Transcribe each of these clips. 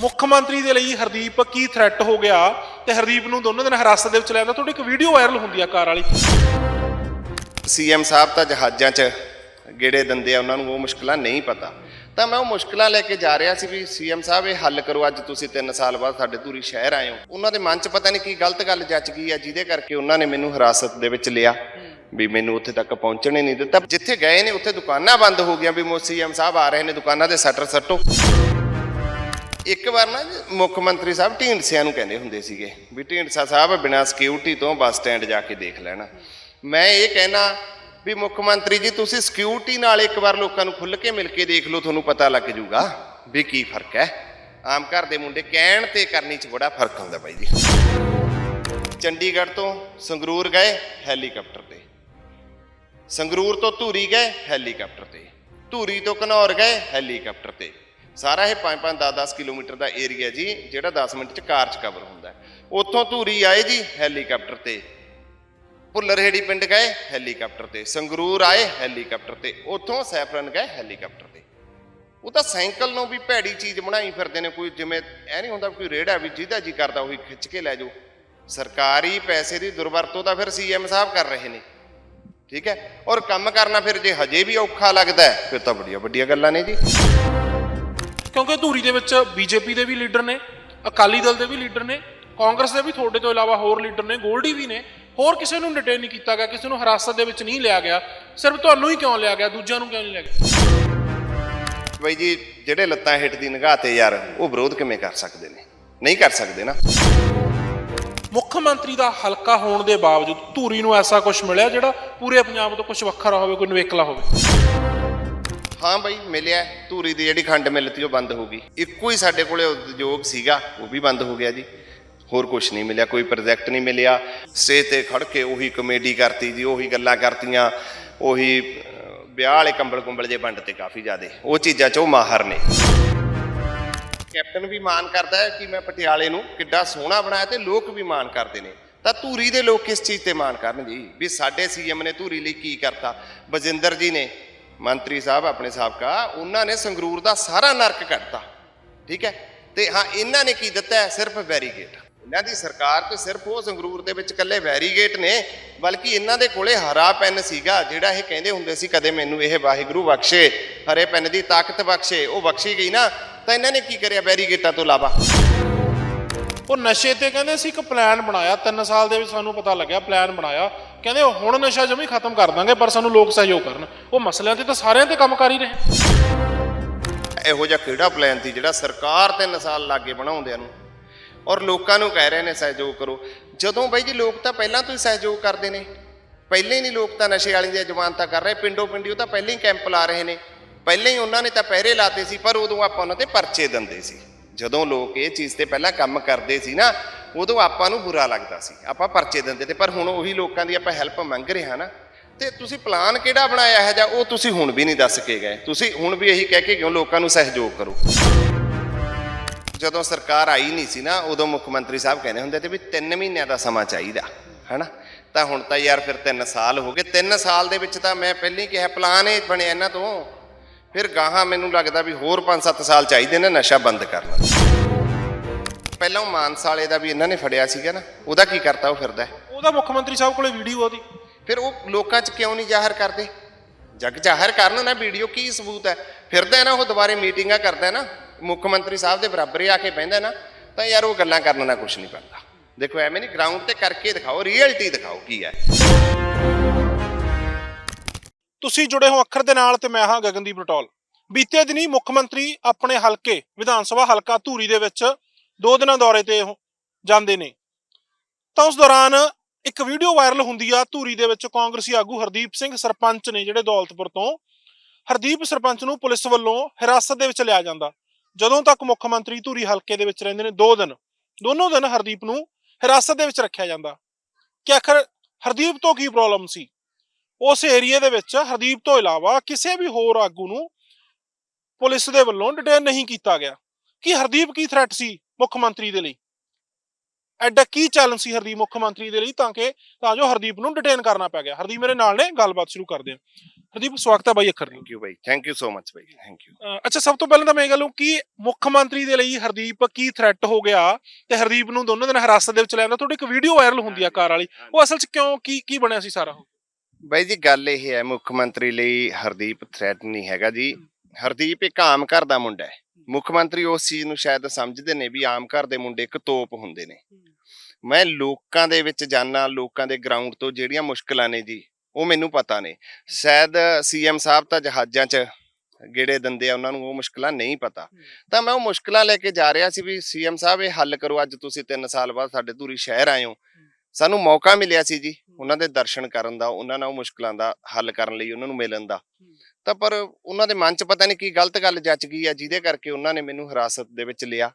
ਮੁੱਖ ਮੰਤਰੀ ਦੇ ਲਈ ਹਰਦੀਪ ਕੀ ਥ੍ਰੈਟ ਹੋ ਗਿਆ? ਤੇ ਹਰਦੀਪ ਨੂੰ ਦੋਨੋਂ ਦਿਨ ਹਿਰਾਸਤ ਦੇ ਵਿੱਚ ਲਿਆ ਤੁਹਾਡੀ ਇੱਕ ਵੀਡੀਓ ਵਾਇਰਲ ਹੁੰਦੀ ਆ ਕਾਰ ਵਾਲੀ। ਸੀਐਮ ਸਾਹਿਬ ਤਾਂ ਜਹਾਜ਼ਾਂ 'ਚ ਗੇੜੇ ਦਿੰਦੇ ਆ, ਉਹਨਾਂ ਨੂੰ ਉਹ ਮੁਸ਼ਕਲਾਂ ਨਹੀਂ ਪਤਾ। ਤਾਂ ਮੈਂ ਉਹ ਮੁਸ਼ਕਲਾਂ ਲੈ ਕੇ ਜਾ ਰਿਹਾ ਸੀ ਵੀ ਸੀਐਮ ਸਾਹਿਬ, ਇਹ ਹੱਲ ਕਰੋ, ਅੱਜ ਤੁਸੀਂ 3 ਸਾਲ ਬਾਅਦ ਸਾਡੇ ਧੂਰੀ ਸ਼ਹਿਰ ਆਏ ਹੋ। ਉਹਨਾਂ ਦੇ ਮਨ 'ਚ ਪਤਾ ਨਹੀਂ ਕੀ ਗਲਤ ਗੱਲ ਜੱਚ ਗਈ ਆ, ਜਿਹਦੇ ਕਰਕੇ ਉਹਨਾਂ ਨੇ ਮੈਨੂੰ ਹਿਰਾਸਤ ਦੇ ਵਿੱਚ ਲਿਆ। ਵੀ ਮੈਨੂੰ ਉੱਥੇ ਤੱਕ ਪਹੁੰਚਣੇ ਨਹੀਂ ਦਿੱਤਾ। ਜਿੱਥੇ ਗਏ ਨੇ, ਉੱਥੇ ਦੁਕਾਨਾਂ ਬੰਦ ਹੋ ਗਈਆਂ ਵੀ ਮੋ ਸੀਐਮ ਸਾਹਿਬ ਆ ਰਹੇ ਨੇ, ਦੁਕਾਨਾਂ ਦੇ ਸ਼ਟਰ ਸੱਟੋ। ਇੱਕ ਵਾਰ ਨਾ ਮੁੱਖ ਮੰਤਰੀ ਸਾਹਿਬ ਢੀਂਡਸਿਆਂ ਨੂੰ ਕਹਿੰਦੇ ਹੁੰਦੇ ਸੀਗੇ ਵੀ ਢੀਂਡਸਾ ਸਾਹਿਬ ਬਿਨਾਂ ਸਿਕਿਉਰਿਟੀ ਤੋਂ ਬੱਸ ਸਟੈਂਡ ਜਾ ਕੇ ਦੇਖ ਲੈਣਾ। ਮੈਂ ਇਹ ਕਹਿਣਾ ਵੀ ਮੁੱਖ ਮੰਤਰੀ ਜੀ, ਤੁਸੀਂ ਸਿਕਿਉਰਿਟੀ ਨਾਲ ਇੱਕ ਵਾਰ ਲੋਕਾਂ ਨੂੰ ਖੁੱਲ੍ਹ ਕੇ ਮਿਲ ਕੇ ਦੇਖ ਲਓ, ਤੁਹਾਨੂੰ ਪਤਾ ਲੱਗ ਜਾਊਗਾ ਵੀ ਕੀ ਫ਼ਰਕ ਹੈ। ਆਮ ਘਰ ਦੇ ਮੁੰਡੇ ਕਹਿਣ ਤੇ ਕਰਨੀ 'ਚ ਬੜਾ ਫ਼ਰਕ ਹੁੰਦਾ ਬਾਈ ਜੀ। ਚੰਡੀਗੜ੍ਹ ਤੋਂ ਸੰਗਰੂਰ ਗਏ ਹੈਲੀਕਾਪਟਰ ਤੇ। ਸੰਗਰੂਰ ਤੋਂ ਧੂਰੀ ਗਏ ਹੈਲੀਕਾਪਟਰ ਤੇ। ਧੂਰੀ ਤੋਂ ਘਨੌਰ ਗਏ ਹੈਲੀਕਾਪਟਰ ਤੇ। ਸਾਰਾ ਇਹ 5-5 10-10 ਕਿਲੋਮੀਟਰ ਦਾ ਏਰੀਆ ਜੀ, ਜਿਹੜਾ 10 ਮਿੰਟ ਚ ਕਾਰ ਚ ਕਵਰ ਹੁੰਦਾ ਉੱਥੋਂ ਧੂਰੀ ਆਏ ਜੀ ਹੈਲੀਕਾਪਟਰ ਤੇ। ਭੁੱਲਰਹੇੜੀ ਪਿੰਡ ਗਏ ਹੈਲੀਕਾਪਟਰ ਤੇ। ਸੰਗਰੂਰ ਆਏ ਹੈਲੀਕਾਪਟਰ ਤੇ। ਉੱਥੋਂ ਸੈਫਰਨ ਗਏ ਹੈਲੀਕਾਪਟਰ ਤੇ। ਉਹ ਤਾਂ ਸਾਈਕਲ ਨੂੰ ਵੀ ਭੈੜੀ ਚੀਜ਼ ਬਣਾਈ ਫਿਰਦੇ ਨੇ, ਕੋਈ ਜਿਵੇਂ ਐ ਨਹੀਂ ਹੁੰਦਾ ਕੋਈ ਰੇੜਾ ਵੀ ਜਿਹਦਾ ਜੀ ਕਰਦਾ ਉਹੀ ਖਿੱਚ ਕੇ ਲੈ ਜਾਓ। ਸਰਕਾਰੀ ਪੈਸੇ ਦੀ ਦੁਰਵਰਤੋਂ ਤਾਂ ਫਿਰ ਸੀਐਮ ਸਾਹਿਬ ਕਰ ਰਹੇ ਨੇ। ਠੀਕ ਹੈ? ਔਰ ਕੰਮ ਕਰਨਾ ਫਿਰ ਜੇ ਹਜੇ ਵੀ ਔਖਾ ਲੱਗਦਾ ਫਿਰ ਤਾਂ ਬੜੀਆਂ ਵੱਡੀਆਂ ਗੱਲਾਂ ਨੇ ਜੀ। ਕਿਉਂਕਿ ਧੂਰੀ ਦੇ ਵਿੱਚ ਬੀਜੇਪੀ ਦੇ ਵੀ ਲੀਡਰ ਨੇ ਅਕਾਲੀ ਦਲ ਦੇ ਵੀ ਲੀਡਰ ਨੇ ਕਾਂਗਰਸ ਦੇ ਵੀ ਤੁਹਾਡੇ ਤੋਂ ਇਲਾਵਾ ਹੋਰ ਲੀਡਰ ਨੇ ਗੋਲਡੀ ਵੀ ਨੇ ਹੋਰ ਕਿਸੇ ਨੂੰ ਡਿਟੇਨ ਨਹੀਂ ਕੀਤਾ ਗਿਆ ਕਿਸੇ ਨੂੰ ਹਿਰਾਸਤ ਦੇ ਵਿੱਚ ਨਹੀਂ ਲਿਆ ਗਿਆ ਸਿਰਫ ਤੁਹਾਨੂੰ ਹੀ ਕਿਉਂ ਲਿਆ ਗਿਆ ਦੂਜਿਆਂ ਨੂੰ ਕਿਉਂ ਨਹੀਂ ਲਿਆ ਗਿਆ? ਬਈ ਜੀ ਜਿਹੜੇ ਲੱਤਾਂ ਹੇਠ ਦੀ ਨਿਗਾਹ ਤੇ ਯਾਰ ਉਹ ਵਿਰੋਧ ਕਿਵੇਂ ਕਰ ਸਕਦੇ ਨੇ? ਨਹੀਂ ਕਰ ਸਕਦੇ ਨਾ। ਮੁੱਖ ਮੰਤਰੀ ਦਾ ਹਲਕਾ ਹੋਣ ਦੇ ਬਾਵਜੂਦ ਧੂਰੀ ਨੂੰ ਐਸਾ ਕੁਝ ਮਿਲਿਆ ਜਿਹੜਾ ਪੂਰੇ ਪੰਜਾਬ ਤੋਂ ਕੁਝ ਵੱਖਰਾ ਹੋਵੇ ਕੋਈ ਨਵੇਕਲਾ ਹੋਵੇ? ਹਾਂ ਬਈ, ਮਿਲਿਆ ਧੂਰੀ ਦੀ ਜਿਹੜੀ ਖੰਡ ਮਿਲ ਤੀ ਉਹ ਬੰਦ ਹੋ ਗਈ। ਇੱਕੋ ਹੀ ਸਾਡੇ ਕੋਲੇ ਉਦਯੋਗ ਸੀਗਾ, ਉਹ ਵੀ ਬੰਦ ਹੋ ਗਿਆ ਜੀ। ਹੋਰ ਕੁਝ ਨਹੀਂ ਮਿਲਿਆ, ਕੋਈ ਪ੍ਰੋਜੈਕਟ ਨਹੀਂ ਮਿਲਿਆ। ਸਟੇਜ ਤੇ ਖੜ ਕੇ ਉਹੀ ਕਮੇਡੀ ਕਰਤੀ ਜੀ, ਉਹੀ ਗੱਲਾਂ ਕਰਤੀਆਂ। ਉਹੀ ਵਿਆਹ ਵਾਲੇ ਕੰਬਲ ਕੁੰਬਲ ਜੇ ਵੰਡ ਤੇ ਕਾਫੀ ਜ਼ਿਆਦੇ। ਉਹ ਚੀਜ਼ਾਂ 'ਚ ਉਹ ਮਾਹਰ ਨੇ। ਕੈਪਟਨ ਵੀ ਮਾਣ ਕਰਦਾ ਹੈ ਕਿ ਮੈਂ ਪਟਿਆਲੇ ਨੂੰ ਕਿੱਡਾ ਸੋਹਣਾ ਬਣਾਇਆ ਤੇ ਲੋਕ ਵੀ ਮਾਣ ਕਰਦੇ ਨੇ। ਤਾਂ ਧੂਰੀ ਦੇ ਲੋਕ ਕਿਸ ਚੀਜ਼ ਤੇ ਮਾਣ ਕਰਨ ਜੀ, ਵੀ ਸਾਡੇ ਸੀਐਮ ਨੇ ਧੂਰੀ ਲਈ ਕੀ ਕਰਤਾ। ਬਜਿੰਦਰ ਜੀ ਨੇ ਮੰਤਰੀ ਸਾਹਿਬ, ਆਪਣੇ ਸਾਬਕਾ, ਉਹਨਾਂ ਨੇ ਸੰਗਰੂਰ ਦਾ ਸਾਰਾ ਨਰਕ ਕੱਢਤਾ ਠੀਕ ਹੈ? ਤੇ ਹਾਂ, ਇਹਨਾਂ ਨੇ ਕੀ ਦਿੱਤਾ ਸਿਰਫ ਬੈਰੀਗੇਟ ਇਹਨਾਂ ਦੀ ਸਰਕਾਰ ਤੇ ਸਿਰਫ ਉਹ ਸੰਗਰੂਰ ਦੇ ਵਿੱਚ ਇਕੱਲੇ ਬੈਰੀਗੇਟ ਨੇ, ਬਲਕਿ ਇਹਨਾਂ ਦੇ ਕੋਲੇ ਹਰਾ ਪੈਨ ਸੀਗਾ, ਜਿਹੜਾ ਇਹ ਕਹਿੰਦੇ ਹੁੰਦੇ ਸੀ, ਕਦੇ ਮੈਨੂੰ ਇਹ ਵਾਹਿਗੁਰੂ ਬਖਸ਼ੇ, ਹਰੇ ਪੈਨ ਦੀ ਤਾਕਤ ਬਖਸ਼ੇ, ਉਹ ਬਖਸ਼ੀ ਗਈ ਨਾ, ਤਾਂ ਇਹਨਾਂ ਨੇ ਕੀ ਕਰਿਆ ਬੈਰੀਗੇਟਾਂ ਤੋਂ ਇਲਾਵਾ? ਉਹ ਨਸ਼ੇ ਤੇ ਕਹਿੰਦੇ ਅਸੀਂ ਇੱਕ ਪਲਾਨ ਬਣਾਇਆ 3 ਸਾਲ ਦੇ ਵਿੱਚ ਸਾਨੂੰ ਪਤਾ ਲੱਗਿਆ ਪਲਾਨ ਬਣਾਇਆ। ਕਹਿੰਦੇ ਹੁਣ ਨਸ਼ਾ ਜਮੀ ਖਤਮ ਕਰ ਦਾਂਗੇ, ਪਰ ਸਾਨੂੰ ਲੋਕ ਸਹਿਯੋਗ ਕਰਨ। ਉਹ ਮਸਲਿਆਂ ਤੇ ਤਾਂ ਸਾਰਿਆਂ ਤੇ ਕੰਮ ਕਰ ਹੀ ਰਹੇ। ਇਹੋ ਜਿਹਾ ਕਿਹੜਾ ਪਲਾਨ ਸੀ ਜਿਹੜਾ ਸਰਕਾਰ ਤਿੰਨ ਸਾਲ ਲਾਗੇ ਬਣਾਉਂਦਿਆਂ ਨੂੰ? ਔਰ ਲੋਕਾਂ ਨੂੰ ਕਹਿ ਰਹੇ ਨੇ ਸਹਿਯੋਗ ਕਰੋ। ਜਦੋਂ ਬਾਈ ਜੀ ਲੋਕ ਤਾਂ ਪਹਿਲਾਂ ਤੋਂ ਹੀ ਸਹਿਯੋਗ ਕਰਦੇ ਨੇ। ਪਹਿਲਾਂ ਹੀ ਨਹੀਂ ਲੋਕ ਤਾਂ ਨਸ਼ੇ ਵਾਲੀ ਦੀ ਜਮਾਨਤਾਂ ਕਰ ਰਹੇ। ਪਿੰਡੋ ਪਿੰਡੀ ਉਹ ਤਾਂ ਪਹਿਲਾਂ ਹੀ ਕੈਂਪ ਲਾ ਰਹੇ ਨੇ। ਪਹਿਲਾਂ ਹੀ ਉਹਨਾਂ ਨੇ ਤਾਂ ਪਹਿਰੇ ਲਾਤੇ ਸੀ, ਪਰ ਉਦੋਂ ਆਪਾਂ ਉਹਨਾਂ ਤੇ ਪਰਚੇ ਦਿੰਦੇ ਸੀ। ਜਦੋਂ ਲੋਕ ਇਹ ਚੀਜ਼ ਤੇ ਪਹਿਲਾਂ ਕੰਮ ਕਰਦੇ ਸੀ ਨਾ, ਉਦੋਂ ਆਪਾਂ ਨੂੰ ਬੁਰਾ ਲੱਗਦਾ ਸੀ। ਆਪਾਂ ਪਰਚੇ ਦਿੰਦੇ ਤੇ, ਪਰ ਹੁਣ ਉਹੀ ਲੋਕਾਂ ਦੀ ਆਪਾਂ ਹੈਲਪ ਮੰਗ ਰਹੇ ਹਾਂ ਨਾ। ਤੇ ਤੁਸੀਂ ਪਲਾਨ ਕਿਹੜਾ ਬਣਾਇਆ ਹੈ ਜਾਂ ਉਹ ਤੁਸੀਂ ਹੁਣ ਵੀ ਨਹੀਂ ਦੱਸ ਕੇ ਗਏ? ਤੁਸੀਂ ਹੁਣ ਵੀ ਇਹੀ ਕਹਿ ਕੇ ਕਿਉਂ ਲੋਕਾਂ ਨੂੰ ਸਹਿਯੋਗ ਕਰੋ? ਜਦੋਂ ਸਰਕਾਰ ਆਈ ਨਹੀਂ ਸੀ ਨਾ, ਉਦੋਂ ਮੁੱਖ ਮੰਤਰੀ ਸਾਹਿਬ ਕਹਿੰਦੇ ਹੁੰਦੇ ਤੇ ਵੀ 3 ਮਹੀਨਿਆਂ ਦਾ ਸਮਾਂ ਚਾਹੀਦਾ, ਹੈਨਾ? ਤਾਂ ਹੁਣ ਤਾਂ ਯਾਰ ਫਿਰ 3 ਸਾਲ ਹੋ ਗਏ। 3 ਸਾਲ ਦੇ ਵਿੱਚ ਤਾਂ ਮੈਂ ਪਹਿਲਾਂ ਹੀ ਕਿਹਾ ਪਲਾਨ ਇਹ ਬਣਿਆ ਇਹਨਾਂ ਤੋਂ। ਫਿਰ ਗਾਹਾਂ ਮੈਨੂੰ ਲੱਗਦਾ ਵੀ ਹੋਰ 5-7 ਸਾਲ ਚਾਹੀਦੇ ਨੇ ਨਸ਼ਾ ਬੰਦ ਕਰਨਾ। ਪਹਿਲਾਂ ਉਹ ਮਾਨਸਾ ਵਾਲੇ ਦਾ ਵੀ ਇਹਨਾਂ ਨੇ ਫੜਿਆ ਸੀਗਾ ਨਾ ਉਹਦਾ ਕੀ ਕਰਤਾ ਉਹ ਫਿਰਦਾ? ਉਹਦਾ ਮੁੱਖ ਮੰਤਰੀ ਸਾਹਿਬ ਕੋਲੇ ਵੀਡੀਓ ਉਹਦੀ। ਫਿਰ ਉਹ ਲੋਕਾਂ 'ਚ ਕਿਉਂ ਨਹੀਂ ਜ਼ਾਹਰ ਕਰਦੇ? ਜਗ ਜ਼ਾਹਰ ਕਰਨ ਨਾ ਵੀਡੀਓ ਕੀ ਸਬੂਤ ਹੈ? ਫਿਰਦਾ ਨਾ ਉਹ ਦੁਬਾਰੇ ਮੀਟਿੰਗਾਂ ਕਰਦਾ ਨਾ ਮੁੱਖ ਮੰਤਰੀ ਸਾਹਿਬ ਦੇ ਬਰਾਬਰ ਹੀ ਆ ਕੇ ਬਹਿੰਦਾ ਨਾ ਤਾਂ ਯਾਰ ਉਹ ਗੱਲਾਂ ਕਰਨ ਨਾਲ ਕੁਝ ਨਹੀਂ ਬਣਦਾ। ਦੇਖੋ ਐਵੇਂ ਨਹੀਂ ਗਰਾਊਂਡ ਤੇ ਕਰਕੇ ਦਿਖਾਓ ਰਿਐਲਿਟੀ ਦਿਖਾਓ ਕੀ ਹੈ। ਤੁਸੀਂ ਜੁੜੇ ਹੋ ਅੱਖਰ ਦੇ ਨਾਲ ਤੇ ਮੈਂ ਹਾਂ ਗਗਨਦੀਪ ਰਟੋਲ। ਬੀਤੇ ਦਿਨੀ ਮੁੱਖ ਮੰਤਰੀ ਆਪਣੇ ਹਲਕੇ, ਵਿਧਾਨ ਸਭਾ ਹਲਕਾ ਧੂਰੀ ਦੇ ਵਿੱਚ ਦੋ ਦਿਨਾਂ ਦੌਰੇ ਤੇ ਜਾਂਦੇ ਨੇ। ਤਾਂ ਉਸ ਦੌਰਾਨ ਇੱਕ ਵੀਡੀਓ ਵਾਇਰਲ ਹੁੰਦੀ ਆ ਧੂਰੀ ਦੇ ਵਿੱਚ ਕਾਂਗਰਸੀ ਆਗੂ ਹਰਦੀਪ ਸਿੰਘ ਸਰਪੰਚ ਨੇ, ਜਿਹੜੇ ਦੌਲਤਪੁਰ ਤੋਂ, ਹਰਦੀਪ ਸਰਪੰਚ ਨੂੰ ਪੁਲਿਸ ਵੱਲੋਂ ਹਿਰਾਸਤ ਦੇ ਵਿੱਚ ਲਿਆ ਜਾਂਦਾ। ਜਦੋਂ ਤੱਕ ਮੁੱਖ ਮੰਤਰੀ ਧੂਰੀ ਹਲਕੇ ਦੇ ਵਿੱਚ ਰਹਿੰਦੇ ਨੇ ਦੋ ਦਿਨ, ਦੋਨੋਂ ਦਿਨ ਹਰਦੀਪ ਨੂੰ ਹਿਰਾਸਤ ਦੇ ਵਿੱਚ ਰੱਖਿਆ ਜਾਂਦਾ। ਕਿ ਆਖਰ ਹਰਦੀਪ ਤੋਂ ਕੀ ਪ੍ਰੋਬਲਮ ਸੀ? ਉਸ ਏਰੀਆ ਦੇ ਵਿੱਚ ਹਰਦੀਪ ਤੋਂ ਇਲਾਵਾ ਕਿਸੇ ਵੀ ਹੋਰ ਆਗੂ ਨੂੰ ਪੁਲਿਸ ਦੇ ਵੱਲੋਂ ਡਿਟੇਨ ਨਹੀਂ ਕੀਤਾ ਗਿਆ। ਕਿ ਹਰਦੀਪ ਕੀ ਥ੍ਰੈਟ ਸੀ ਮੁੱਖ ਮੰਤਰੀ ਦੇ ਲਈ? ਐਡਾ ਕੀ ਚੈਲੰਜ ਸੀ ਹਰਦੀਪ ਮੁੱਖ ਮੰਤਰੀ ਦੇ ਲਈ ਤਾਂ ਕਿ ਤਾਂ ਜੋ ਹਰਦੀਪ ਨੂੰ ਡਿਟੇਨ ਕਰਨਾ ਪੈ ਗਿਆ। ਹਰਦੀਪ ਮੇਰੇ ਨਾਲ ਨੇ ਗੱਲਬਾਤ ਸ਼ੁਰੂ ਕਰਦੇ ਹਾਂ। ਹਰਦੀਪ ਸਵਾਗਤ ਹੈ ਬਾਈ ਅੱਖਰ ਥੈਂਕ ਯੂ ਬਾਈ ਥੈਂਕ ਯੂ ਸੋ ਮਚ ਬਾਈ ਥੈਂਕ ਯੂ ਅੱਛਾ ਸਭ ਤੋਂ ਪਹਿਲਾਂ ਤਾਂ ਮੈਂ ਇਹ ਗੱਲ ਨੂੰ ਕਿ ਮੁੱਖ ਮੰਤਰੀ ਦੇ ਲਈ ਹਰਦੀਪ ਕੀ ਥ੍ਰੈਟ ਹੋ ਗਿਆ ਤੇ ਹਰਦੀਪ ਨੂੰ ਦੋਨੋਂ ਦਿਨ ਹਿਰਾਸਤ ਦੇ ਵਿੱਚ ਲਿਆਂਦਾ ਤੁਹਾਡੀ ਇੱਕ ਵੀਡੀਓ ਵਾਇਰਲ ਹੁੰਦੀ ਆ ਕਾਰ ਵਾਲੀ। ਉਹ ਅਸਲ 'ਚ ਕਿਉਂ ਕੀ ਕੀ ਬਣਿਆ ਸੀ ਸਾਰਾ ਉਹ? ਬਾਈ ਜੀ ਗੱਲ ਇਹ ਹੈ ਮੁੱਖ ਮੰਤਰੀ ਲਈ ਹਰਦੀਪ ਥ੍ਰੈਟ ਨਹੀਂ ਹੈਗਾ ਜੀ। ਹਰਦੀਪ ਇੱਕ ਆਮ ਘਰ ਦਾ ਮੁੰਡਾ ਹੈ। ਮੁੱਖ ਮੰਤਰੀ ਉਸ ਚੀਜ਼ ਨੂੰ ਸ਼ਾਇਦ ਸਮਝਦੇ ਨੇ ਵੀ ਆਮ ਘਰ ਦੇ ਮੁੰਡੇ ਇੱਕ ਤੋਪ ਹੁੰਦੇ ਨੇ। ਮੈਂ ਲੋਕਾਂ ਦੇ ਵਿੱਚ ਜਾਣਾ ਲੋਕਾਂ ਦੇ ਗਰਾਊਂਡ ਤੋਂ ਜਿਹੜੀਆਂ ਮੁਸ਼ਕਲਾਂ ਨੇ ਜੀ ਉਹ ਮੈਨੂੰ ਪਤਾ ਨੇ। ਸ਼ਾਇਦ ਸੀਐਮ ਸਾਹਿਬ ਤਾਂ ਜਹਾਜ਼ਾਂ 'ਚ ਗੇੜੇ ਦਿੰਦੇ ਆ ਉਹਨਾਂ ਨੂੰ ਉਹ ਮੁਸ਼ਕਲਾਂ ਨਹੀਂ ਪਤਾ। ਤਾਂ ਮੈਂ ਉਹ ਮੁਸ਼ਕਲਾਂ ਲੈ ਕੇ ਜਾ ਰਿਹਾ ਸੀ ਵੀ ਸੀਐਮ ਸਾਹਿਬ ਇਹ ਹੱਲ ਕਰੋ ਅੱਜ ਤੁਸੀਂ 3 ਸਾਲ ਬਾਅਦ ਸਾਡੇ ਧੂਰੀ ਸ਼ਹਿਰ ਆਏ ਹੋ। ਸਾਨੂੰ ਮੌਕਾ ਮਿਲਿਆ ਸੀ ਜੀ ਉਹਨਾਂ ਦੇ ਦਰਸ਼ਨ ਕਰਨ ਦਾ ਉਹਨਾਂ ਨਾਲ ਮੁਸ਼ਕਲਾਂ ਦਾ ਹੱਲ ਕਰਨ ਲਈ ਉਹਨਾਂ ਨੂੰ ਮਿਲਣ ਦਾ। ਤਾਂ ਪਰ ਉਹਨਾਂ ਦੇ ਮਨ 'ਚ ਪਤਾ ਨਹੀਂ ਕੀ ਗਲਤ ਗੱਲ ਜੱਚ ਗਈ ਆ ਜਿਹਦੇ ਕਰਕੇ ਉਹਨਾਂ ਨੇ ਮੈਨੂੰ ਹਿਰਾਸਤ ਦੇ ਵਿੱਚ ਲਿਆ